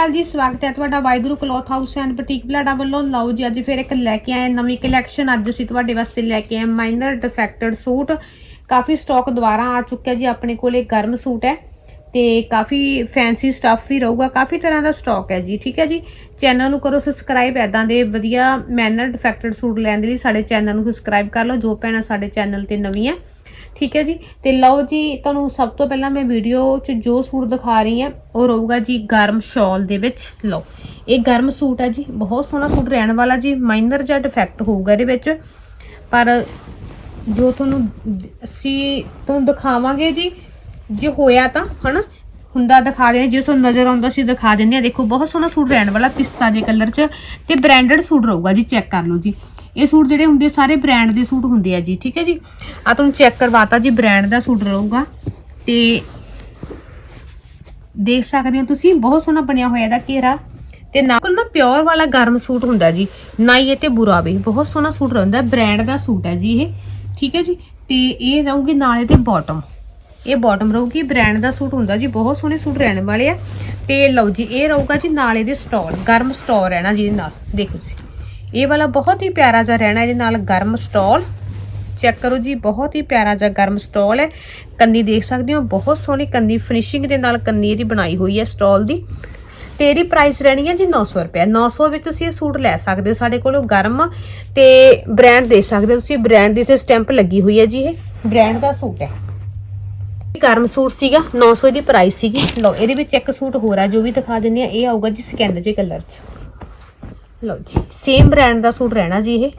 ਹਾਲ ਜੀ, ਸਵਾਗਤ ਹੈ ਤੁਹਾਡਾ Waheguru cloth house and boutique Balada ਵੱਲੋਂ। ਲਓ ਜੀ, ਅੱਜ ਫਿਰ ਇੱਕ ਲੈ ਕੇ ਆਏ ਨਵੀਂ ਕਲੈਕਸ਼ਨ। ਅੱਜ ਅਸੀਂ ਤੁਹਾਡੇ ਵਾਸਤੇ ਲੈ ਕੇ ਆਏ ਮਾਈਨਰ ਡਿਫੈਕਟਡ ਸੂਟ। ਕਾਫੀ ਸਟਾਕ ਦੁਬਾਰਾ ਆ ਚੁੱਕਿਆ ਜੀ, ਆਪਣੇ ਕੋਲੇ ਗਰਮ ਸੂਟ ਹੈ ਤੇ ਕਾਫੀ ਫੈਂਸੀ ਸਟੱਫ ਵੀ ਰਹੂਗਾ, ਕਾਫੀ ਤਰ੍ਹਾਂ ਦਾ ਸਟਾਕ ਹੈ ਜੀ, ਠੀਕ ਹੈ ਜੀ। ਚੈਨਲ ਨੂੰ ਕਰੋ ਸਬਸਕ੍ਰਾਈਬ ਐਦਾਂ ਦੇ ਵਧੀਆ ਮੈਨਰ ਡਿਫੈਕਟਡ ਸੂਟ ਲੈਣ ਦੇ ਲਈ ਸਾਡੇ ਚੈਨਲ ਨੂੰ ਸਬਸਕ੍ਰਾਈਬ ਕਰ ਲਓ, ਜੋ ਭੈਣਾਂ ਸਾਡੇ ਚੈਨਲ ਤੇ ਨਵੀਆਂ। ਠੀਕ ਹੈ ਜੀ? ਤੇ ਲਓ ਜੀ, ਤੁਹਾਨੂੰ ਸਭ ਤੋਂ ਪਹਿਲਾਂ ਮੈਂ ਵੀਡੀਓ 'ਚ ਜੋ ਸੂਟ ਦਿਖਾ ਰਹੀ ਹਾਂ, ਉਹ ਰਹੂਗਾ ਜੀ ਗਰਮ ਸ਼ਾਲ ਦੇ ਵਿੱਚ। ਲਓ, ਇਹ ਗਰਮ ਸੂਟ ਹੈ ਜੀ, ਬਹੁਤ ਸੋਹਣਾ ਸੂਟ ਰਹਿਣ ਵਾਲਾ ਜੀ ਮਾਈਨਰ ਜਿਹਾ ਡਿਫੈਕਟ ਹੋਊਗਾ ਇਹਦੇ ਵਿੱਚ। ਪਰ ਜੋ ਤੁਹਾਨੂੰ ਅਸੀਂ ਤੁਹਾਨੂੰ ਦਿਖਾਵਾਂਗੇ ਜੀ, ਜੇ ਹੋਇਆ ਤਾਂ, ਹਨਾ? ਹੁੰਦਾ ਦਿਖਾ ਦੇ ਜੇ ਤੁਹਾਨੂੰ ਨਜ਼ਰ ਆਉਂਦਾ ਸੀ ਦਿਖਾ ਦਿੰਦੇ ਆ ਦੇਖੋ, ਬਹੁਤ ਸੋਹਣਾ ਸੂਟ ਰਹਿਣ ਵਾਲਾ, ਪਿਸਤਾ ਜੇ ਕਲਰ 'ਚ। ਤੇ ਬ੍ਰਾਂਡਡ ਸੂਟ ਰਹੂਗਾ ਜੀ ਚੈੱਕ ਕਰ ਲਓ ਜੀ। ਇਹ ਸੂਟ ਜਿਹੜੇ ਹੁੰਦੇ ਸਾਰੇ ਬ੍ਰਾਂਡ ਦੇ ਸੂਟ ਹੁੰਦੇ ਆ ਜੀ, ਠੀਕ ਹੈ ਜੀ? ਆ ਤੁਹਾਨੂੰ ਚੈੱਕ ਕਰਵਾਤਾ ਜੀ ਬ੍ਰਾਂਡ ਦਾ ਸੂਟ ਰਹੂਗਾ। ਤੇ ਦੇਖ ਸਕਦੇ ਹੋ ਤੁਸੀਂ, ਬਹੁਤ ਸੋਹਣਾ ਬਣਿਆ ਹੋਇਆ ਇਹਦਾ ਘੇਰਾ। ਤੇ ਨਾਲ ਨਾ ਪਿਓਰ ਵਾਲਾ ਗਰਮ ਸੂਟ ਹੁੰਦਾ ਜੀ ਨਾ ਹੀ ਇਹ ਤੇ ਬੁਰਾ ਵੀ, ਬਹੁਤ ਸੋਹਣਾ ਸੂਟ ਰਹਿੰਦਾ ਬ੍ਰਾਂਡ ਦਾ ਸੂਟ ਹੈ ਜੀ ਇਹ, ਠੀਕ ਹੈ ਜੀ? ਤੇ ਇਹ ਰਹੂਗੀ ਨਾਲ ਇਹਦੇ ਬਾਟਮ ਇਹ ਬਾਟਮ ਰਹੂਗੀ ਬ੍ਰਾਂਡ ਦਾ ਸੂਟ ਹੁੰਦਾ ਜੀ, ਬਹੁਤ ਸੋਹਣੇ ਸੂਟ ਰਹਿਣ ਵਾਲੇ ਆ। ਤੇ ਲਓ ਜੀ, ਇਹ ਰਹੂਗਾ ਜੀ ਨਾਲ ਇਹਦੇ ਸਟਾਲ ਗਰਮ ਸਟਾਲ ਰਹਿਣਾ ਜੀ ਇਹਦੇ ਨਾਲ, ਦੇਖੋ ਜੀ। ਇਹ ਵਾਲਾ ਬਹੁਤ ਹੀ ਪਿਆਰਾ ਜਿਹਾ ਰਹਿਣਾ, ਇਹਦੇ ਨਾਲ ਗਰਮ ਸਟਾਲ। ਚੈੱਕ ਕਰੋ ਜੀ, ਬਹੁਤ ਹੀ ਪਿਆਰਾ ਜਿਹਾ ਗਰਮ ਸਟਾਲ ਹੈ। ਕੰਨੀ ਦੇਖ ਸਕਦੇ ਹੋ, ਬਹੁਤ ਸੋਹਣੀ ਕੰਨੀ ਫਿਨਿਸ਼ਿੰਗ ਦੇ ਨਾਲ ਕੰਨੀ ਇਹਦੀ ਬਣਾਈ ਹੋਈ ਹੈ ਸਟਾਲ ਦੀ। ਤੇ ਇਹਦੀ ਪ੍ਰਾਈਸ ਰਹਿਣੀ ਹੈ ਜੀ 900 ਰੁਪਏ 900 ਵਿੱਚ ਤੁਸੀਂ ਇਹ ਸੂਟ ਲੈ ਸਕਦੇ ਹੋ, ਸਾਡੇ ਕੋਲੋਂ ਗਰਮ ਤੇ ਬ੍ਰਾਂਡ ਦੇ ਸਕਦੇ ਹੋ ਤੁਸੀਂ। ਬ੍ਰਾਂਡ ਦੀ ਤੇ ਸਟੈਂਪ ਲੱਗੀ ਹੋਈ ਹੈ ਜੀ ਇਹ। ਬ੍ਰਾਂਡ ਦਾ ਸੂਟ ਹੈ। ਗਰਮ ਸੂਟ ਸੀਗਾ 900 ਦੀ ਪ੍ਰਾਈਸ ਸੀਗੀ। ਲਓ, ਇਹਦੇ ਵਿੱਚ ਇੱਕ ਸੂਟ ਹੋਰ ਆ, ਜੋ ਵੀ ਦਿਖਾ ਦਿੰਦੇ ਆ ਇਹ ਆਊਗਾ ਜੀ ਸਕੈਨਰ ਜੇ ਕਲਰ 'ਚ। ਲਓ ਜੀ ਸੇਮ ਬ੍ਰਾਂਡ ਦਾ ਸੂਟ ਰਹਿਣਾ ਜੀ ਇਹ।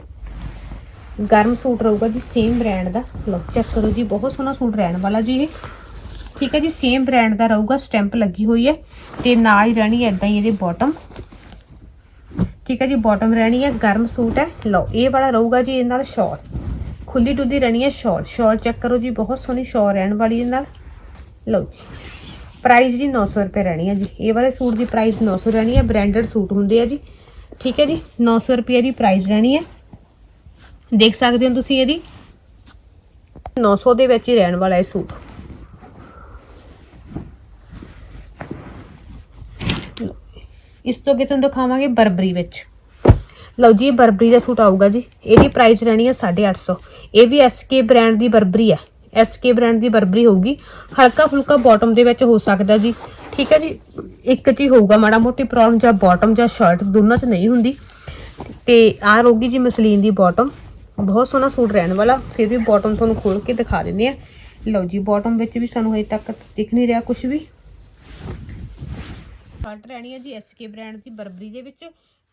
ਗਰਮ ਸੂਟ ਰਹੂਗਾ ਜੀ ਸੇਮ ਬ੍ਰਾਂਡ ਦਾ। ਲਓ ਚੈੱਕ ਕਰੋ ਜੀ, ਬਹੁਤ ਸੋਹਣਾ ਸੂਟ ਰਹਿਣ ਵਾਲਾ ਜੀ ਇਹ। ਠੀਕ ਹੈ ਜੀ ਸੇਮ ਬ੍ਰਾਂਡ ਦਾ ਰਹੂਗਾ ਸਟੈਂਪ ਲੱਗੀ ਹੋਈ ਹੈ ਤੇ ਨਾਲ ਹੀ ਰਹਿਣੀ ਹੈ ਇਦਾਂ ਹੀ ਇਹਦੇ ਬਾਟਮ ਠੀਕ ਹੈ ਜੀ ਬਾਟਮ ਰਹਿਣੀ ਹੈ, ਗਰਮ ਸੂਟ ਹੈ। ਲਓ, ਇਹ ਵਾਲਾ ਰਹੂਗਾ ਜੀ ਇਹ ਨਾਲ ਸ਼ਾਲ ਖੁੱਲੀ ਡੁੱਲੀ ਰਹਿਣੀ ਹੈ ਸ਼ਾਲ ਸ਼ਾਲ ਚੈੱਕ ਕਰੋ ਜੀ, ਬਹੁਤ ਸੋਹਣੀ ਸ਼ਾਲ ਰਹਿਣ ਵਾਲੀ ਇਹ ਨਾਲ। ਲਓ ਜੀ ਪ੍ਰਾਈਸ ਜੀ 900 ਰੁਪਏ ਰਹਿਣੀ ਹੈ ਜੀ। ਇਹ ਵਾਲੇ ਸੂਟ ਦੀ ਪ੍ਰਾਈਸ 900 ਰਹਿਣੀ ਹੈ ਬ੍ਰਾਂਡਡ ਸੂਟ ਹੁੰਦੇ ਆ ਜੀ। ਠੀਕ ਹੈ ਜੀ 900 ਰੁਪਏ ਦੀ ਪ੍ਰਾਈਸ ਰਹਿਣੀ ਹੈ। ਦੇਖ ਸਕਦੇ ਹੋ ਤੁਸੀਂ ਇਹਦੀ। 900 ਦੇ ਵਿੱਚ ਹੀ ਰਹਿਣ ਵਾਲਾ ਇਹ ਸੂਟ। ਇਸ ਤੋਂ ਅੱਗੇ ਤੁਹਾਨੂੰ ਦਿਖਾਵਾਂਗੇ ਬਰਬਰੀ ਵਿੱਚ। ਲਓ ਜੀ, ਇਹ ਬਰਬਰੀ ਦਾ ਸੂਟ ਆਊਗਾ ਜੀ। ਇਹਦੀ ਪ੍ਰਾਈਸ ਰਹਿਣੀ ਹੈ 850 ਇਹ ਵੀ SK ਬ੍ਰਾਂਡ ਦੀ ਬਰਬਰੀ ਹੈ। SK ਬ੍ਰਾਂਡ ਦੀ ਬਰਬਰੀ ਹੋਊਗੀ। ਹਲਕਾ ਫੁਲਕਾ ਬਾਟਮ ਦੇ ਵਿੱਚ ਹੋ ਸਕਦਾ ਜੀ। ਠੀਕ ਹੈ ਜੀ, ਇੱਕ ਚ ਹੀ ਹੋਊਗਾ ਮਾੜਾ ਮੋਟੀ ਪ੍ਰੋਬਲਮ ਜਾਂ ਬਾਟਮ ਜਾਂ ਸ਼ਰਟ ਦੋਨਾਂ ਚ ਨਹੀਂ ਹੁੰਦੀ। ਤੇ ਆ ਰਹੂਗੀ ਜੀ ਮਸਲੀਨ ਦੀ ਬਾਟਮ ਬਹੁਤ ਸੋਹਣਾ ਸੂਟ ਰਹਿਣ ਵਾਲਾ, ਫਿਰ ਵੀ ਬਾਟਮ ਤੁਹਾਨੂੰ ਖੋਲ ਕੇ ਦਿਖਾ ਦਿੰਦੇ ਆ ਲਓ ਜੀ ਬਾਟਮ ਵਿੱਚ ਵੀ ਸਾਨੂੰ ਹਜੇ ਤੱਕ ਦਿਖ ਨਹੀਂ ਰਿਹਾ ਕੁਝ ਵੀ। ਸ਼ਰਟ ਰਹਿਣੀ ਹੈ ਜੀ SK ਬ੍ਰਾਂਡ ਦੀ ਬਰਬਰੀ ਦੇ ਵਿੱਚ।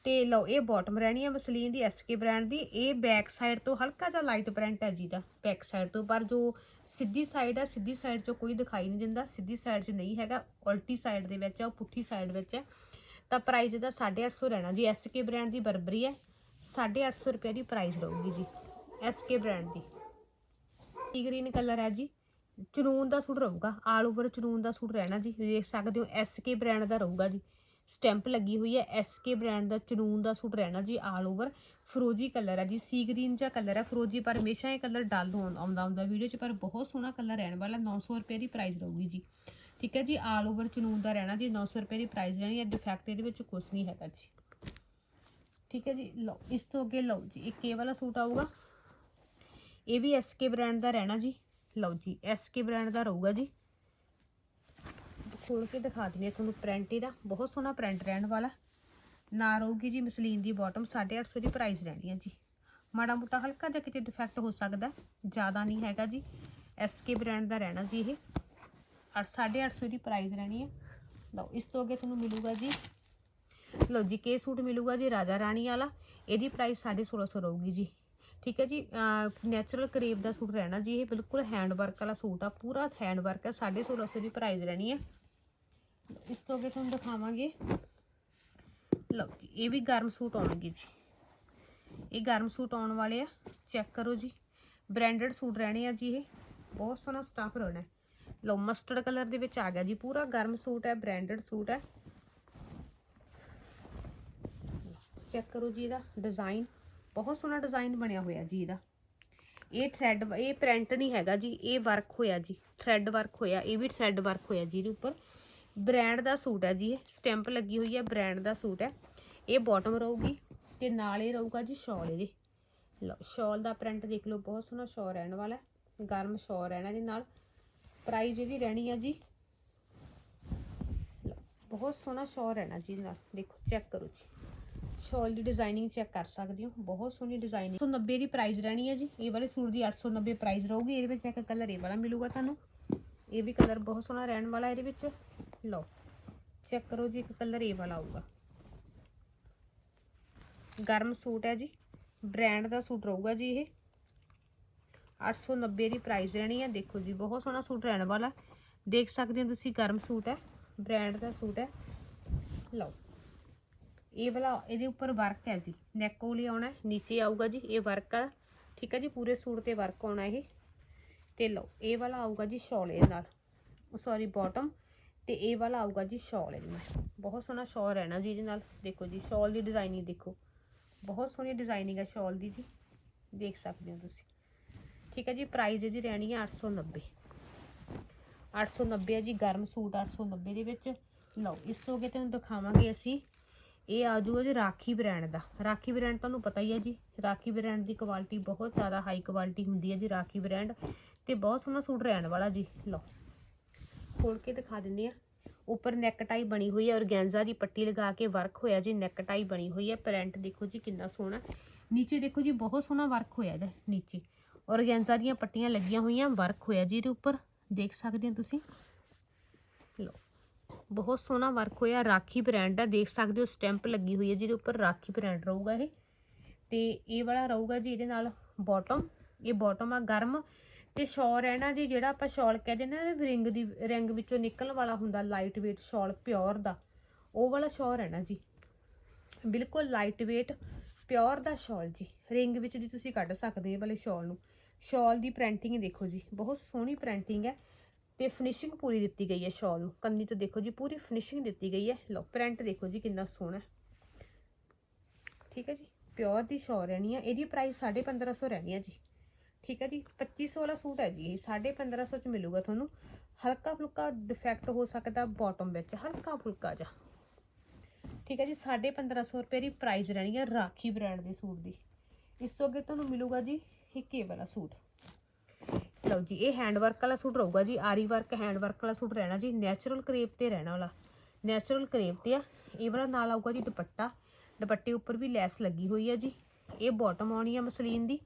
ਤੇ ਲਓ, ਇਹ ਬਾਟਮ ਰਹਿਣੀ ਹੈ ਮਸਲੀਨ ਦੀ SK ਬ੍ਰਾਂਡ ਦੀ। ਇਹ ਬੈਕ ਸਾਈਡ ਤੋਂ ਹਲਕਾ ਜਿਹਾ ਲਾਈਟ ਪ੍ਰਿੰਟ ਹੈ ਜੀ ਦਾ ਬੈਕ ਸਾਈਡ ਤੋਂ। ਪਰ ਜੋ ਸਿੱਧੀ ਸਾਈਡ ਹੈ ਸਿੱਧੀ ਸਾਈਡ 'ਚੋਂ ਕੋਈ ਦਿਖਾਈ ਨਹੀਂ ਦਿੰਦਾ। ਸਿੱਧੀ ਸਾਈਡ 'ਚ ਨਹੀਂ ਹੈਗਾ, ਉਲਟੀ ਸਾਈਡ ਦੇ ਵਿੱਚ ਹੈ ਉਹ ਪੁੱਠੀ ਸਾਈਡ ਵਿੱਚ ਹੈ। ਤਾਂ ਪ੍ਰਾਈਸ ਇਹਦਾ 850 ਰਹਿਣਾ ਜੀ। SK ਬ੍ਰਾਂਡ ਦੀ ਬਰਬਰੀ ਹੈ। 850 ਰੁਪਏ ਦੀ ਪ੍ਰਾਈਸ ਰਹੂਗੀ ਜੀ SK ਬ੍ਰਾਂਡ ਦੀ। ਟੀ ਗ੍ਰੀਨ ਕਲਰ ਹੈ ਜੀ। ਚਨੂਨ ਦਾ ਸੂਟ ਰਹੂਗਾ। ਆਲ ਓਵਰ ਚਨੂਨ ਦਾ ਸੂਟ ਰਹਿਣਾ ਜੀ। ਦੇਖ ਸਕਦੇ ਹੋ SK ਬ੍ਰਾਂਡ ਦਾ ਰਹੂਗਾ ਜੀ। ਸਟੈਂਪ ਲੱਗੀ ਹੋਈ ਹੈ। SK ਬ੍ਰਾਂਡ ਦਾ ਚਨੂਨ ਦਾ ਸੂਟ ਰਹਿਣਾ ਜੀ ਆਲ ਓਵਰ ਫਰੋਜੀ ਕਲਰ ਹੈ ਜੀ। ਸੀ ਗ੍ਰੀਨ ਜਿਹਾ ਕਲਰ ਹੈ ਫਰੋਜੀ ਪਰ ਹਮੇਸ਼ਾ ਇਹ ਕਲਰ ਡਲ ਆਉਂਦਾ ਹੁੰਦਾ ਵੀਡੀਓ 'ਚ, ਪਰ ਬਹੁਤ ਸੋਹਣਾ ਕਲਰ ਰਹਿਣ ਵਾਲਾ। 900 ਰੁਪਏ ਦੀ ਪ੍ਰਾਈਸ ਰਹੂਗੀ ਜੀ। ਠੀਕ ਹੈ ਜੀ ਆਲ ਓਵਰ ਚਨੂਨ ਦਾ ਰਹਿਣਾ ਜੀ। 900 ਰੁਪਏ ਦੀ ਪ੍ਰਾਈਸ ਰਹਿਣੀ ਹੈ। ਡਿਫੈਕਟ ਇਹਦੇ ਵਿੱਚ ਕੁਝ ਨਹੀਂ ਹੈਗਾ ਜੀ। ਠੀਕ ਹੈ ਜੀ, ਲਓ, ਇਸ ਤੋਂ ਅੱਗੇ ਲਓ ਜੀ, ਇੱਕ ਇਹ ਵਾਲਾ ਸੂਟ ਆਊਗਾ। ਇਹ ਵੀ SK ਬ੍ਰਾਂਡ ਦਾ ਰਹਿਣਾ ਜੀ। ਲਓ ਜੀ SK ਬ੍ਰਾਂਡ ਦਾ ਰਹੂਗਾ ਜੀ। ਖੋਲ ਕੇ ਦਿਖਾ ਦਿੰਦੀ ਹਾਂ ਤੁਹਾਨੂੰ ਪ੍ਰਿੰਟ ਇਹਦਾ। ਬਹੁਤ ਸੋਹਣਾ ਪ੍ਰਿੰਟ ਰਹਿਣ ਵਾਲਾ। ਨਾ ਰਹੂਗੀ ਜੀ ਮਸਲੀਨ ਦੀ ਬਾਟਮ 850 ਦੀ ਪ੍ਰਾਈਸ ਰਹਿਣੀ ਆ ਜੀ। ਮਾੜਾ ਮੋਟਾ ਹਲਕਾ ਜਿਹਾ ਕਿਤੇ ਡਿਫੈਕਟ ਹੋ ਸਕਦਾ ਜ਼ਿਆਦਾ ਨਹੀਂ ਹੈਗਾ ਜੀ। SK ਬ੍ਰਾਂਡ ਦਾ ਰਹਿਣਾ ਜੀ ਇਹ। 850 ਦੀ ਪ੍ਰਾਈਸ ਰਹਿਣੀ ਆ ਲਓ, ਇਸ ਤੋਂ ਅੱਗੇ ਤੁਹਾਨੂੰ ਮਿਲੂਗਾ ਜੀ। ਲਓ ਜੀ ਕੇ ਸੂਟ ਮਿਲੂਗਾ ਜੀ ਰਾਜਾ ਰਾਣੀ ਵਾਲਾ। ਇਹਦੀ ਪ੍ਰਾਈਸ 1650 ਰਹੂਗੀ ਜੀ। ਠੀਕ ਹੈ ਜੀ ਨੈਚੁਰਲ ਕਰੇਪ ਦਾ ਸੂਟ ਰਹਿਣਾ ਜੀ ਇਹ। ਬਿਲਕੁਲ ਹੈਂਡ ਵਰਕ ਵਾਲਾ ਸੂਟ ਆ, ਪੂਰਾ ਹੈਂਡ ਵਰਕ ਹੈ 1650 ਦੀ ਪ੍ਰਾਈਸ ਰਹਿਣੀ ਹੈ। ਇਸ ਤੋਂ ਅੱਗੇ ਤੁਹਾਨੂੰ ਦਿਖਾਵਾਂਗੇ। ਲਓ ਜੀ, ਇਹ ਵੀ ਗਰਮ ਸੂਟ ਆਉਣਗੇ ਜੀ। ਇਹ ਗਰਮ ਸੂਟ ਆਉਣ ਵਾਲੇ ਆ, ਚੈੱਕ ਕਰੋ ਜੀ। ਬ੍ਰਾਂਡਡ ਸੂਟ ਰਹਿਣੇ ਆ ਜੀ ਇਹ। ਬਹੁਤ ਸੋਹਣਾ ਸਟਾਫ ਰਹਿਣਾ ਲਓ ਮਸਟਰਡ ਕਲਰ ਦੇ ਵਿੱਚ ਆ ਗਿਆ ਜੀ। ਪੂਰਾ ਗਰਮ ਸੂਟ ਹੈ, ਬ੍ਰਾਂਡਡ ਸੂਟ ਹੈ। ਚੈੱਕ ਕਰੋ ਜੀ ਇਹਦਾ ਡਿਜ਼ਾਈਨ ਬਹੁਤ ਸੋਹਣਾ ਡਿਜ਼ਾਈਨ ਬਣਿਆ ਹੋਇਆ ਜੀ ਇਹਦਾ। ਇਹ ਥ੍ਰੈਡ ਇਹ ਪ੍ਰਿੰਟ ਨਹੀਂ ਹੈਗਾ ਜੀ, ਇਹ ਵਰਕ ਹੋਇਆ ਜੀ। ਥ੍ਰੈਡ ਵਰਕ ਹੋਇਆ, ਇਹ ਵੀ ਥ੍ਰੈਡ ਵਰਕ ਹੋਇਆ ਜੀ ਇਹਦੇ ਉੱਪਰ। ਬ੍ਰਾਂਡ ਦਾ ਸੂਟ ਹੈ ਜੀ ਇਹ। ਸਟੈਂਪ ਲੱਗੀ ਹੋਈ ਹੈ ਬ੍ਰਾਂਡ ਦਾ ਸੂਟ ਹੈ। ਇਹ ਬਾਟਮ ਰਹੂਗੀ ਤੇ ਨਾਲ ਇਹ ਰਹੂਗਾ ਜੀ ਸ਼ਾਲ ਇਹਦੇ। ਲਓ ਸ਼ਾਲ ਦਾ ਪ੍ਰਿੰਟ ਦੇਖ ਲਓ ਬਹੁਤ ਸੋਹਣਾ ਸ਼ਾਲ ਰਹਿਣ ਵਾਲਾ ਹੈ। ਗਰਮ ਸ਼ਾਲ ਰਹਿਣਾ ਦੇ ਨਾਲ। ਪ੍ਰਾਈਸ ਇਹਦੀ ਰਹਿਣੀ ਹੈ ਜੀ। ਲਓ, ਬਹੁਤ ਸੋਹਣਾ ਸ਼ਾਲ ਰਹਿਣਾ ਜੀ ਇਹਦੇ ਨਾਲ। ਦੇਖੋ ਚੈੱਕ ਕਰੋ ਜੀ। ਸ਼ਾਲ ਦੀ ਡਿਜ਼ਾਈਨਿੰਗ ਚੈੱਕ ਕਰ ਸਕਦੇ ਹੋ। ਬਹੁਤ ਸੋਹਣੀ ਡਿਜ਼ਾਈਨਿੰਗ 190 ਦੀ ਪ੍ਰਾਈਸ ਰਹਿਣੀ ਹੈ ਜੀ। ਇਹ ਵਾਲੇ ਸੂਟ ਦੀ 890 ਪ੍ਰਾਈਸ ਰਹੂਗੀ। ਇਹਦੇ ਵਿੱਚ ਇੱਕ ਕਲਰ ਇਹ ਵਾਲਾ ਮਿਲੂਗਾ ਤੁਹਾਨੂੰ। ਇਹ ਵੀ ਕਲਰ ਬਹੁਤ ਸੋਹਣਾ ਰਹਿਣ ਵਾਲਾ ਇਹਦੇ ਵਿੱਚ। ਲਓ ਚੈੱਕ ਕਰੋ ਜੀ ਇੱਕ ਕਲਰ ਇਹ ਵਾਲਾ ਆਊਗਾ ਗਰਮ ਸੂਟ ਹੈ ਜੀ ਬ੍ਰਾਂਡ ਦਾ ਸੂਟ ਰਹੂਗਾ ਜੀ ਇਹ 890 ਦੀ ਪ੍ਰਾਈਸ ਰਹਿਣੀ ਹੈ ਦੇਖੋ ਜੀ ਬਹੁਤ ਸੋਹਣਾ ਸੂਟ ਰਹਿਣ ਵਾਲਾ ਦੇਖ ਸਕਦੇ ਹੋ ਤੁਸੀਂ ਗਰਮ ਸੂਟ ਹੈ ਬ੍ਰਾਂਡ ਦਾ ਸੂਟ ਹੈ ਲਓ ਇਹ ਵਾਲਾ ਇਹਦੇ ਉੱਪਰ ਵਰਕ ਹੈ ਜੀ ਨੈਕ ਕੋਲ ਹੀ ਆਉਣਾ ਹੈ, ਨੀਚੇ ਆਊਗਾ ਜੀ ਇਹ ਵਰਕ ਆ ਠੀਕ ਹੈ ਜੀ ਪੂਰੇ ਸੂਟ ਤੇ ਵਰਕ ਆਉਣਾ ਇਹ ਤੇ ਲਓ ਇਹ ਵਾਲਾ ਆਊਗਾ ਜੀ ਸ਼ਾਲ ਇਹਦੇ ਨਾਲ ਸੌਰੀ ਬਾਟਮ ਤੇ ਇਹ ਵਾਲਾ ਆਊਗਾ ਜੀ ਸ਼ਾਲ ਇਹਦੇ ਨਾਲ ਬਹੁਤ ਸੋਹਣਾ ਸ਼ਾਲ ਰਹਿਣਾ ਜੀ ਇਹਦੇ ਨਾਲ। ਦੇਖੋ ਜੀ, ਸ਼ਾਲ ਦੀ ਡਿਜ਼ਾਈਨਿੰਗ ਦੇਖੋ। ਬਹੁਤ ਸੋਹਣੀ ਡਿਜ਼ਾਈਨਿੰਗ ਹੈ ਸ਼ਾਲ ਦੀ ਜੀ। ਦੇਖ ਸਕਦੇ ਹੋ ਤੁਸੀਂ। ਠੀਕ ਹੈ ਜੀ ਪ੍ਰਾਈਸ ਇਹਦੀ ਰਹਿਣੀ ਹੈ 890 890 ਹੈ ਜੀ, ਗਰਮ ਸੂਟ 890 ਦੇ ਵਿੱਚ। ਲਓ, ਇਸ ਤੋਂ ਅੱਗੇ ਤੁਹਾਨੂੰ ਦਿਖਾਵਾਂਗੇ ਅਸੀਂ। ਇਹ ਆ ਜੂਗਾ ਜੀ ਰਾਖੀ ਬ੍ਰਾਂਡ ਦਾ। ਰਾਖੀ ਬ੍ਰਾਂਡ ਤੁਹਾਨੂੰ ਪਤਾ ਹੀ ਹੈ ਜੀ। ਰਾਖੀ ਬ੍ਰਾਂਡ ਦੀ ਕੁਆਲਿਟੀ ਬਹੁਤ ਜ਼ਿਆਦਾ ਹਾਈ ਕੁਆਲਿਟੀ ਹੁੰਦੀ ਹੈ ਜੀ ਰਾਖੀ ਬ੍ਰਾਂਡ। ਤੇ ਬਹੁਤ ਸੋਹਣਾ ਸੂਟ ਰਹਿਣ ਵਾਲਾ ਜੀ। ਲਓ। ਖੋਲ ਕੇ ਦਿਖਾ ਦਿੰਦੇ ਆ। ਉੱਪਰ ਨੈਕ ਟਾਈ ਬਣੀ ਹੋਈ ਹੈ ਔਰਗੈਂਜ਼ਾ ਦੀ ਪੱਟੀ ਲਗਾ ਕੇ ਵਰਕ ਹੋਇਆ ਜੀ ਨੈਕ ਟਾਈ ਬਣੀ ਹੋਈ ਹੈ ਪ੍ਰਿੰਟ ਦੇਖੋ ਜੀ ਕਿੰਨਾ ਸੋਹਣਾ। ਨੀਚੇ ਦੇਖੋ ਜੀ ਬਹੁਤ ਸੋਹਣਾ ਵਰਕ ਹੋਇਆ ਇਹਦਾ ਨੀਚੇ। ਔਰਗੈਂਜ਼ਾ ਦੀਆਂ ਪੱਟੀਆਂ ਲੱਗੀਆਂ ਹੋਈਆਂ, ਵਰਕ ਹੋਇਆ ਜੀ ਇਹਦੇ ਉੱਪਰ। ਦੇਖ ਸਕਦੇ ਹੋ ਤੁਸੀਂ? ਲਓ, ਬਹੁਤ ਸੋਹਣਾ ਵਰਕ ਹੋਇਆ। ਰਾਖੀ ਬ੍ਰਾਂਡ ਦਾ ਦੇਖ ਸਕਦੇ ਹੋ ਸਟੈਂਪ ਲੱਗੀ ਹੋਈ ਹੈ ਜਿਹਦੇ ਉੱਪਰ ਰਾਖੀ ਬ੍ਰਾਂਡ ਰਹੂਗਾ ਇਹ। ਤੇ ਇਹ ਵਾਲਾ ਰਹੂਗਾ ਜੀ ਇਹਦੇ ਨਾਲ ਬਾਟਮ ਇਹ ਬਾਟਮ ਆ ਗਰਮ। ਤੇ ਸ਼ਾਲ ਰਹਿਣਾ ਜੀ, ਜਿਹੜਾ ਆਪਾਂ ਸ਼ਾਲ ਕਹਿੰਦੇ ਨੇ ਨਾ ਰਿੰਗ ਦੀ, ਰਿੰਗ ਵਿੱਚੋਂ ਨਿਕਲਣ ਵਾਲਾ ਹੁੰਦਾ ਲਾਈਟ weight ਸ਼ਾਲ ਪਿਓਰ ਦਾ। ਉਹ ਵਾਲਾ ਸ਼ਾਲ ਰਹਿਣਾ ਜੀ। ਬਿਲਕੁਲ ਲਾਈਟ weight ਪਿਓਰ ਦਾ ਸ਼ਾਲ ਜੀ। ਰਿੰਗ ਵਿੱਚ ਦੀ ਤੁਸੀਂ ਕੱਢ ਸਕਦੇ ਹੋ ਇਹ ਵਾਲੇ ਸ਼ਾਲ ਨੂੰ। ਸ਼ਾਲ ਦੀ ਪ੍ਰਿੰਟਿੰਗ ਦੇਖੋ ਜੀ, ਬਹੁਤ ਸੋਹਣੀ ਪ੍ਰਿੰਟਿੰਗ ਹੈ ਤੇ ਫਿਨਿਸ਼ਿੰਗ ਪੂਰੀ ਦਿੱਤੀ ਗਈ ਹੈ ਸ਼ਾਲ ਨੂੰ। ਕੰਨੀ ਤੋਂ ਦੇਖੋ ਜੀ, ਪੂਰੀ ਫਿਨਿਸ਼ਿੰਗ ਦਿੱਤੀ ਗਈ ਹੈ। ਲਓ ਪ੍ਰਿੰਟ ਦੇਖੋ ਜੀ ਕਿੰਨਾ ਸੋਹਣਾ। ਠੀਕ ਹੈ ਜੀ ਪਿਓਰ ਦੀ ਸ਼ਾਲ ਰਹਿਣੀ ਹੈ ਇਹਦੀ ਪ੍ਰਾਈਸ 1550 ਰਹਿਣੀ ਹੈ ਜੀ। ਠੀਕ ਹੈ ਜੀ 2500 ਵਾਲਾ ਸੂਟ ਹੈ ਜੀ ਇਹ 1550 ਚ ਮਿਲੂਗਾ ਤੁਹਾਨੂੰ। ਹਲਕਾ ਫੁਲਕਾ ਡਿਫੈਕਟ ਹੋ ਸਕਦਾ ਬਾਟਮ ਵਿੱਚ, ਹਲਕਾ ਫੁਲਕਾ ਜਿਹਾ। ਠੀਕ ਹੈ ਜੀ 1550 ਰੁਪਏ ਦੀ ਪ੍ਰਾਈਸ ਰਹਿਣੀ ਹੈ ਰਾਖੀ ਬ੍ਰਾਂਡ ਦੇ ਸੂਟ ਦੀ। ਇਸ ਤੋਂ ਅੱਗੇ ਤੁਹਾਨੂੰ ਮਿਲੂਗਾ ਜੀ ਇੱਕ ਇਹ ਵਾਲਾ ਸੂਟ। ਲਓ ਜੀ, ਇਹ ਹੈਂਡ ਵਰਕ ਵਾਲਾ ਸੂਟ ਰਹੂਗਾ ਜੀ, ਆਰੀ ਵਰਕ ਹੈਂਡ ਵਰਕ ਵਾਲਾ ਸੂਟ ਰਹਿਣਾ ਜੀ ਨੈਚੁਰਲ ਕਰੇਪ ਤੇ ਰਹਿਣਾ ਵਾਲਾ। ਨੈਚੁਰਲ ਕਰੇਪ ਤੇ ਆ, ਇਹ ਵਾਲਾ ਨਾਲ ਆਊਗਾ ਜੀ ਦੁਪੱਟਾ। ਦੁਪੱਟੇ ਉੱਪਰ ਵੀ ਲੈਸ ਲੱਗੀ ਹੋਈ ਹੈ ਜੀ, ਇਹ ਬਾਟਮ ਆਉਣੀ ਹੈ ਮਸਲੀਨ ਦੀ।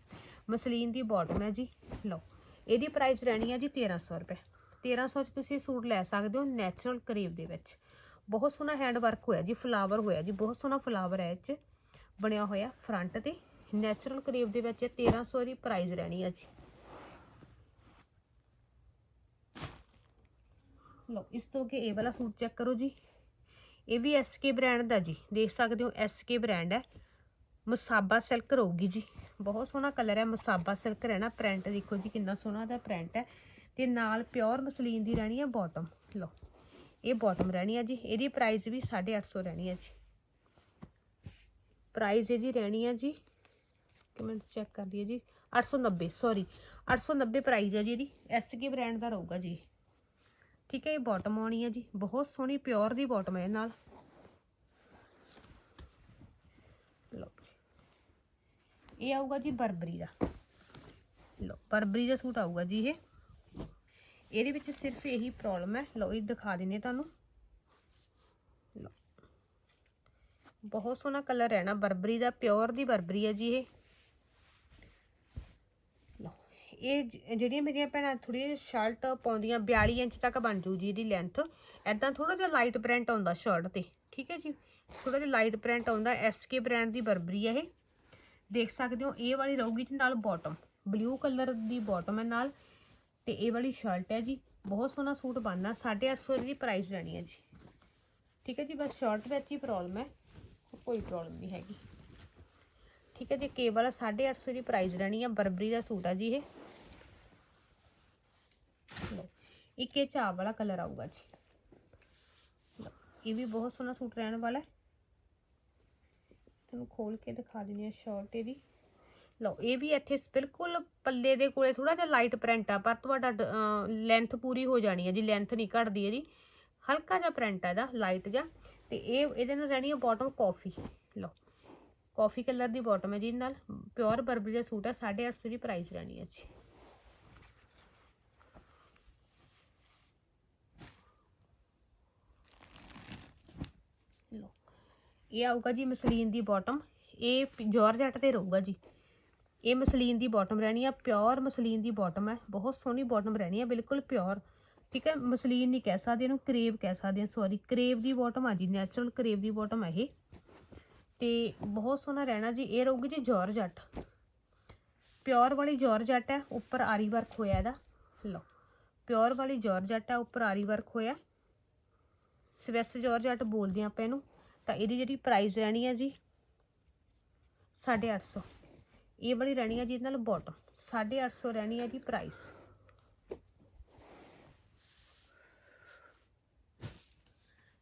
ਮਸਲੀਨ ਦੀ ਬਾਟਮ ਹੈ ਜੀ, ਲਓ, ਇਹਦੀ ਪ੍ਰਾਈਸ ਰਹਿਣੀ ਹੈ ਜੀ 1300 ਰੁਪਏ। 1300 ਚ ਤੁਸੀਂ ਸੂਟ ਲੈ ਸਕਦੇ ਹੋ ਨੈਚੁਰਲ ਕਰੇਪ ਦੇ ਵਿੱਚ। ਬਹੁਤ ਸੋਹਣਾ ਹੈਂਡ ਵਰਕ ਹੋਇਆ ਜੀ ਫਲਾਵਰ ਹੋਇਆ ਜੀ, ਬਹੁਤ ਸੋਹਣਾ ਫਲਾਵਰ ਹੈ ਇਹ 'ਚ, ਬਣਿਆ ਹੋਇਆ ਫਰੰਟ ਤੇ। ਨੈਚੁਰਲ ਕਰੇਪ ਦੇ ਵਿੱਚ ਇਹ 1300 ਦੀ ਪ੍ਰਾਈਸ ਰਹਿਣੀ ਹੈ ਜੀ। ਲਓ, ਇਸ ਤੋਂ ਅੱਗੇ ਇਹ ਵਾਲਾ ਸੂਟ ਚੈੱਕ ਕਰੋ ਜੀ। ਇਹ ਵੀ ਐਸਕੇ ਬ੍ਰਾਂਡ ਦਾ ਜੀ, ਦੇਖ ਸਕਦੇ ਹੋ ਐਸਕੇ ਬ੍ਰਾਂਡ ਹੈ। ਮਸਾਬਾ ਸਿਲਕ ਰਹੂਗੀ ਜੀ। ਬਹੁਤ ਸੋਹਣਾ ਕਲਰ ਹੈ, ਮਸਾਬਾ ਸਿਲਕ ਰਹਿਣਾ ਪ੍ਰਿੰਟ ਦੇਖੋ ਜੀ ਕਿੰਨਾ ਸੋਹਣਾ ਦਾ ਪ੍ਰਿੰਟ ਹੈ। ਤੇ ਨਾਲ ਪਿਓਰ ਮਸਲੀਨ ਦੀ ਰਹਿਣੀ ਹੈ ਬਾਟਮ ਲਓ, ਇਹ ਬਾਟਮ ਰਹਿਣੀ ਹੈ ਜੀ, ਇਹਦੀ ਪ੍ਰਾਈਸ ਵੀ 850 ਰਹਿਣੀ ਹੈ ਜੀ। ਪ੍ਰਾਈਸ ਇਹਦੀ ਰਹਿਣੀ ਹੈ ਜੀ ਕਿ ਮਿੰਟ ਚੈੱਕ ਕਰ ਲਈਏ ਜੀ 890 ਸੌਰੀ 890 ਪ੍ਰਾਈਸ ਹੈ ਜੀ ਇਹਦੀ ਐਸਕੇ ਬ੍ਰਾਂਡ ਦਾ ਰਹੂਗਾ ਜੀ। ਠੀਕ ਹੈ, ਇਹ ਬਾਟਮ ਆਉਣੀ ਹੈ ਜੀ, ਬਹੁਤ ਸੋਹਣੀ ਪਿਓਰ ਦੀ ਬਾਟਮ ਹੈ ਇਹ ਨਾਲ ਲਓ ਜੀ। ਇਹ ਆਊਗਾ ਜੀ ਬਰਬਰੀ ਦਾ। ਲਓ, ਬਰਬਰੀ ਦਾ ਸੂਟ ਆਊਗਾ ਜੀ ਇਹ। ਇਹਦੇ ਵਿੱਚ ਸਿਰਫ ਇਹੀ ਪ੍ਰੋਬਲਮ ਹੈ। ਲਓ, ਇਹ ਦਿਖਾ ਦਿੰਨੇ ਤੁਹਾਨੂੰ। ਲਓ। ਬਹੁਤ ਸੋਹਣਾ ਕਲਰ ਹੈ ਨਾ, ਬਰਬਰੀ ਦਾ ਪਿਓਰ ਦੀ ਬਰਬਰੀ ਹੈ ਜੀ ਇਹ। ਲਓ, ਇਹ ਜਿਹੜੀਆਂ ਮੇਰੀਆਂ ਭੈਣਾਂ ਥੋੜੀ ਸ਼ਰਟ ਪਾਉਂਦੀਆਂ 42 ਇੰਚ ਤੱਕ ਬਣ ਜੂ ਜੀ ਇਹਦੀ ਲੈਂਥ ਐਦਾਂ ਥੋੜਾ ਜਿਹਾ ਲਾਈਟ ਪ੍ਰਿੰਟ ਆਉਂਦਾ ਸ਼ਰਟ ਤੇ, ਠੀਕ ਹੈ ਜੀ? ਥੋੜਾ ਜਿਹਾ ਲਾਈਟ ਪ੍ਰਿੰਟ ਆਉਂਦਾ ਐਸਕੇ ਬ੍ਰਾਂਡ ਦੀ ਬਰਬਰੀ ਹੈ ਇਹ। ਦੇਖ ਸਕਦੇ ਹੋ, ਇਹ ਵਾਲੀ ਰਹੂਗੀ ਤੇ ਨਾਲ ਬਾਟਮ ਬਲੂ ਕਲਰ ਦੀ ਬਾਟਮ ਹੈ ਨਾਲ, ਤੇ ਇਹ ਵਾਲੀ ਸ਼ਰਟ ਹੈ ਜੀ। ਬਹੁਤ ਸੋਹਣਾ ਸੂਟ ਬਣਨਾ 850 ਦੀ ਪ੍ਰਾਈਸ ਰਹਿਣੀ ਹੈ ਜੀ। ਠੀਕ ਹੈ ਜੀ, ਬਸ ਸ਼ਰਟ ਵਿੱਚ ਹੀ ਪ੍ਰੋਬਲਮ ਹੈ, ਕੋਈ ਪ੍ਰੋਬਲਮ ਨਹੀਂ ਹੈਗੀ। ਠੀਕ ਹੈ ਜੀ ਕੇ ਵਾਲਾ 850 ਦੀ ਪ੍ਰਾਈਸ ਰਹਿਣੀ ਹੈ, ਬਰਬਰੀ ਦਾ ਸੂਟ ਆ ਜੀ ਇਹ। ਲਓ, ਇੱਕ ਇਹ ਚਾਹ ਵਾਲਾ ਕਲਰ ਆਊਗਾ ਜੀ। ਇਹ ਵੀ ਬਹੁਤ ਸੋਹਣਾ ਸੂਟ ਰਹਿਣ ਵਾਲਾ ਹੈ। ਤੁਹਾਨੂੰ ਖੋਲ ਕੇ ਦਿਖਾ ਦਿੰਦੀ ਹਾਂ ਸ਼ਰਟ ਇਹਦੀ। ਲਓ, ਇਹ ਵੀ ਇੱਥੇ ਬਿਲਕੁਲ ਪੱਲੇ ਦੇ ਕੋਲੇ ਥੋੜਾ ਜਿਹਾ ਲਾਈਟ ਪ੍ਰਿੰਟ ਆ, ਪਰ ਤੁਹਾਡਾ ਲੈਂਥ ਪੂਰੀ ਹੋ ਜਾਣੀ ਹੈ ਜੀ ਲੈਂਥ ਨਹੀਂ ਘਟਦੀ ਇਹਦੀ। ਹਲਕਾ ਜਿਹਾ ਪ੍ਰਿੰਟ ਹੈ ਇਹਦਾ ਲਾਈਟ ਜਿਹਾ। ਤੇ ਇਹ, ਇਹਦੇ ਨਾਲ ਰਹਿਣੀ ਹੈ ਬਾਟਮ ਕਾਫੀ ਲਓ ਕਾਫੀ ਕਲਰ ਦੀ ਬਾਟਮ ਹੈ ਜੀ ਨਾਲ। ਪਿਓਰ ਬਰਬਰੀ ਦਾ ਸੂਟ ਹੈ 850 ਦੀ ਪ੍ਰਾਈਸ ਰਹਿਣੀ ਹੈ ਜੀ ਲਓ ਇਹ ਆਊਗਾ ਜੀ ਮਸਲੀਨ ਦੀ ਬਾਟਮ ਇਹ ਪ- ਜਾਰਜਟ ਤੇ ਰਹੂਗਾ ਜੀ। ਇਹ ਮਸਲੀਨ ਦੀ ਬਾਟਮ ਰਹਿਣੀ ਆ ਪਿਓਰ ਮਸਲੀਨ ਦੀ ਬਾਟਮ ਹੈ ਬਹੁਤ ਸੋਹਣੀ ਬਾਟਮ ਰਹਿਣੀ ਆ, ਬਿਲਕੁਲ ਪਿਓਰ ਠੀਕ ਹੈ, ਮਸਲੀਨ ਨਹੀਂ ਕਹਿ ਸਕਦੇ ਇਹਨੂੰ ਕਰੇਵ ਕਹਿ ਸਕਦੇ ਹਾਂ ਸੌਰੀ ਕਰੇਵ ਦੀ ਬਾਟਮ ਆ ਜੀ ਨੈਚੁਰਲ ਕਰੇਵ ਦੀ ਬਾਟਮ ਹੈ ਇਹ। ਤੇ ਬਹੁਤ ਸੋਹਣਾ ਰਹਿਣਾ ਜੀ, ਇਹ ਰਹੂਗੀ ਜੀ ਜਾਰਜਟ ਪਿਓਰ ਵਾਲੀ ਜਾਰਜਟ ਹੈ ਉੱਪਰ ਆਰੀ ਵਰਕ ਹੋਇਆ ਇਹਦਾ। ਲਓ ਪਿਓਰ ਵਾਲੀ ਜਾਰਜਟ ਹੈ ਉੱਪਰ ਆਰੀ ਵਰਕ ਹੋਇਆ। ਸਵਿਸ ਜਾਰਜਟ ਬੋਲਦੇ ਹਾਂ ਆਪਾਂ ਇਹਨੂੰ। ਤਾਂ ਇਹਦੀ ਜਿਹੜੀ ਪ੍ਰਾਈਸ ਰਹਿਣੀ ਹੈ ਜੀ 850 ਇਹ ਵਾਲੀ ਰਹਿਣੀ ਹੈ ਜੀ ਇਹਦੇ ਨਾਲ ਬਾਟਮ 850 ਰਹਿਣੀ ਹੈ ਜੀ ਪ੍ਰਾਈਸ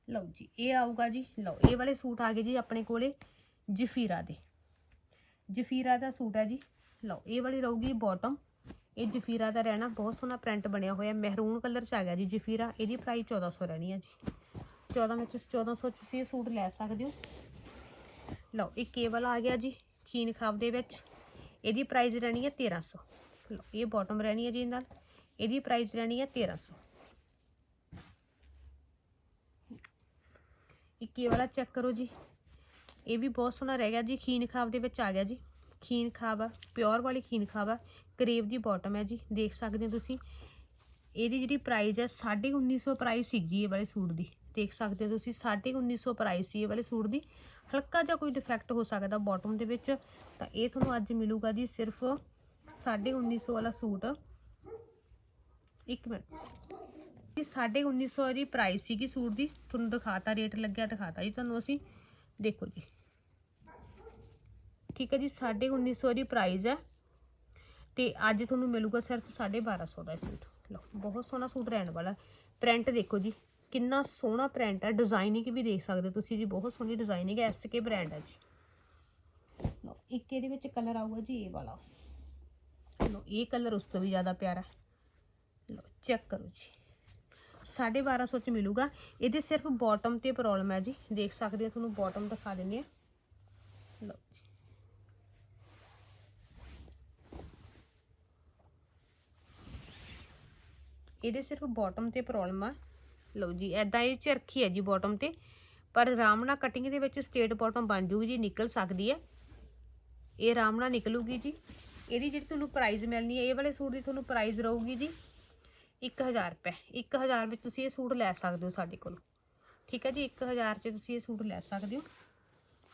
ਲਓ ਜੀ, ਇਹ ਆਊਗਾ ਜੀ। ਲਓ, ਇਹ ਵਾਲੇ ਸੂਟ ਆ ਗਏ ਜੀ ਆਪਣੇ ਕੋਲੇ ਜਫੀਰਾ ਦੇ। ਜਫੀਰਾ ਦਾ ਸੂਟ ਹੈ ਜੀ। ਲਓ, ਇਹ ਵਾਲੀ ਰਹੂਗੀ ਬਾਟਮ ਇਹ ਜਫੀਰਾ ਦਾ ਰਹਿਣਾ, ਬਹੁਤ ਸੋਹਣਾ ਪ੍ਰਿੰਟ ਬਣਿਆ ਹੋਇਆ। ਮਹਿਰੂਨ ਕਲਰ ਚ ਆ ਗਿਆ ਜੀ ਜਫੀਰਾ। ਇਹਦੀ ਪ੍ਰਾਈਸ 1400 ਰਹਿਣੀ ਹੈ ਜੀ। 14 ਵਿੱਚ 1400 ਚ ਤੁਸੀਂ ਇਹ ਸੂਟ ਲੈ ਸਕਦੇ ਹੋ। ਲਓ, ਇਹ ਕੇਵਲ ਆ ਗਿਆ ਜੀ, ਖੀਨ ਖਾਬ ਦੇ ਵਿੱਚ। ਇਹਦੀ ਪ੍ਰਾਈਸ ਰਹਿਣੀ ਹੈ 1300 ਲਓ, ਇਹ ਬਾਟਮ ਰਹਿਣੀ ਹੈ ਜੀ ਨਾਲ। ਇਹਦੀ ਪ੍ਰਾਈਸ ਰਹਿਣੀ ਹੈ 1300 ਇੱਕ ਇਹ ਵਾਲਾ ਚੈੱਕ ਕਰੋ ਜੀ। ਇਹ ਵੀ ਬਹੁਤ ਸੋਹਣਾ ਰਹਿ ਗਿਆ ਜੀ, ਖੀਨ ਖਾਬ ਦੇ ਵਿੱਚ ਆ ਗਿਆ ਜੀ। ਖੀਨ ਖਾਬ ਆ ਪਿਓਰ ਵਾਲੀ ਖੀਨ ਖਾਬ ਆ, ਕਰੇਵ ਦੀ ਬਾਟਮ ਹੈ ਜੀ, ਦੇਖ ਸਕਦੇ ਹੋ ਤੁਸੀਂ। ਇਹਦੀ ਜਿਹੜੀ ਪ੍ਰਾਈਸ ਹੈ 1950 ਪ੍ਰਾਈਸ ਸੀ ਜੀ ਇਹ ਵਾਲੇ ਸੂਟ ਦੀ। ਦੇਖ ਸਕਦੇ ਹੋ ਤੁਸੀਂ 1950 ਪ੍ਰਾਈਸ ਸੀ ਇਹ ਵਾਲੇ ਸੂਟ ਦੀ ਹਲਕਾ ਜਿਹਾ ਕੋਈ ਡਿਫੈਕਟ ਹੋ ਸਕਦਾ ਬਾਟਮ ਦੇ ਵਿੱਚ। ਤਾਂ ਇਹ ਤੁਹਾਨੂੰ ਅੱਜ ਮਿਲੂਗਾ ਜੀ ਸਿਰਫ 1950 ਵਾਲਾ ਸੂਟ। ਇੱਕ ਮਿੰਟ। ਇਹ 1950 ਦੀ ਪ੍ਰਾਈਸ ਸੀਗੀ ਸੂਟ ਦੀ। ਤੁਹਾਨੂੰ ਦਿਖਾਤਾ ਰੇਟ ਲੱਗਿਆ ਦਿਖਾਤਾ ਜੀ ਤੁਹਾਨੂੰ ਅਸੀਂ। ਦੇਖੋ ਜੀ। ਠੀਕ ਹੈ ਜੀ 1950 ਦੀ ਪ੍ਰਾਈਸ ਹੈ। ਤੇ ਅੱਜ ਤੁਹਾਨੂੰ ਮਿਲੂਗਾ ਸਿਰਫ 1250 ਦਾ ਸੂਟ। ਲਓ, ਬਹੁਤ ਸੋਹਣਾ ਸੂਟ ਰਹਿਣ ਵਾਲਾ। ਪ੍ਰਿੰਟ ਦੇਖੋ ਜੀ। ਕਿੰਨਾ ਸੋਹਣਾ ਪ੍ਰਿੰਟ ਹੈ। ਡਿਜ਼ਾਈਨਿੰਗ ਵੀ ਦੇਖ ਸਕਦੇ ਹੋ ਤੁਸੀਂ ਜੀ, ਬਹੁਤ ਸੋਹਣੀ ਡਿਜ਼ਾਈਨਿੰਗ ਹੈ ਐਸਕੇ ਬ੍ਰਾਂਡ ਹੈ ਜੀ। ਲਓ, ਇੱਕ ਇਹਦੇ ਵਿੱਚ ਕਲਰ ਆਊਗਾ ਜੀ ਇਹ ਵਾਲਾ। ਲਓ, ਇਹ ਕਲਰ ਉਸ ਤੋਂ ਵੀ ਜ਼ਿਆਦਾ ਪਿਆਰਾ। ਹੈ ਲਓ ਚੈੱਕ ਕਰੋ ਜੀ। 1250 ਚ ਮਿਲੂਗਾ। ਇਹਦੇ ਸਿਰਫ ਬਾਟਮ ਤੇ ਪ੍ਰੋਬਲਮ ਹੈ ਜੀ। ਦੇਖ ਸਕਦੇ ਹੋ, ਤੁਹਾਨੂੰ ਬਾਟਮ ਦਿਖਾ ਦਿੰਦੇ ਆ ਲਓ ਜੀ। ਇਹਦੇ ਸਿਰਫ ਬਾਟਮ ਤੇ ਪ੍ਰੋਬਲਮ ਆ। ਲਓ ਜੀ ਐਦਾਂ ਇਹ ਚਰਖੀ ਹੈ ਜੀ ਬਾਟਮ ਤੇ। ਪਰ ਆਰਾਮ ਨਾਲ ਕਟਿੰਗ ਦੇ ਵਿੱਚ ਸਟੇਟ ਬਾਟਮ ਬਣ ਜੂਗੀ ਜੀ, ਨਿਕਲ ਸਕਦੀ ਹੈ। ਇਹ ਆਰਾਮ ਨਾਲ ਨਿਕਲੂਗੀ ਜੀ। ਇਹਦੀ ਜਿਹੜੀ ਤੁਹਾਨੂੰ ਪ੍ਰਾਈਜ਼ ਮਿਲਣੀ ਹੈ, ਇਹ ਵਾਲੇ ਸੂਟ ਦੀ ਤੁਹਾਨੂੰ ਪ੍ਰਾਈਜ਼ ਰਹੂਗੀ ਜੀ 1000 ਰੁਪਏ। 1000 ਵਿੱਚ ਤੁਸੀਂ ਇਹ ਸੂਟ ਲੈ ਸਕਦੇ ਹੋ ਸਾਡੇ ਕੋਲ। ਠੀਕ ਹੈ ਜੀ 1000 'ਚ ਤੁਸੀਂ ਇਹ ਸੂਟ ਲੈ ਸਕਦੇ ਹੋ।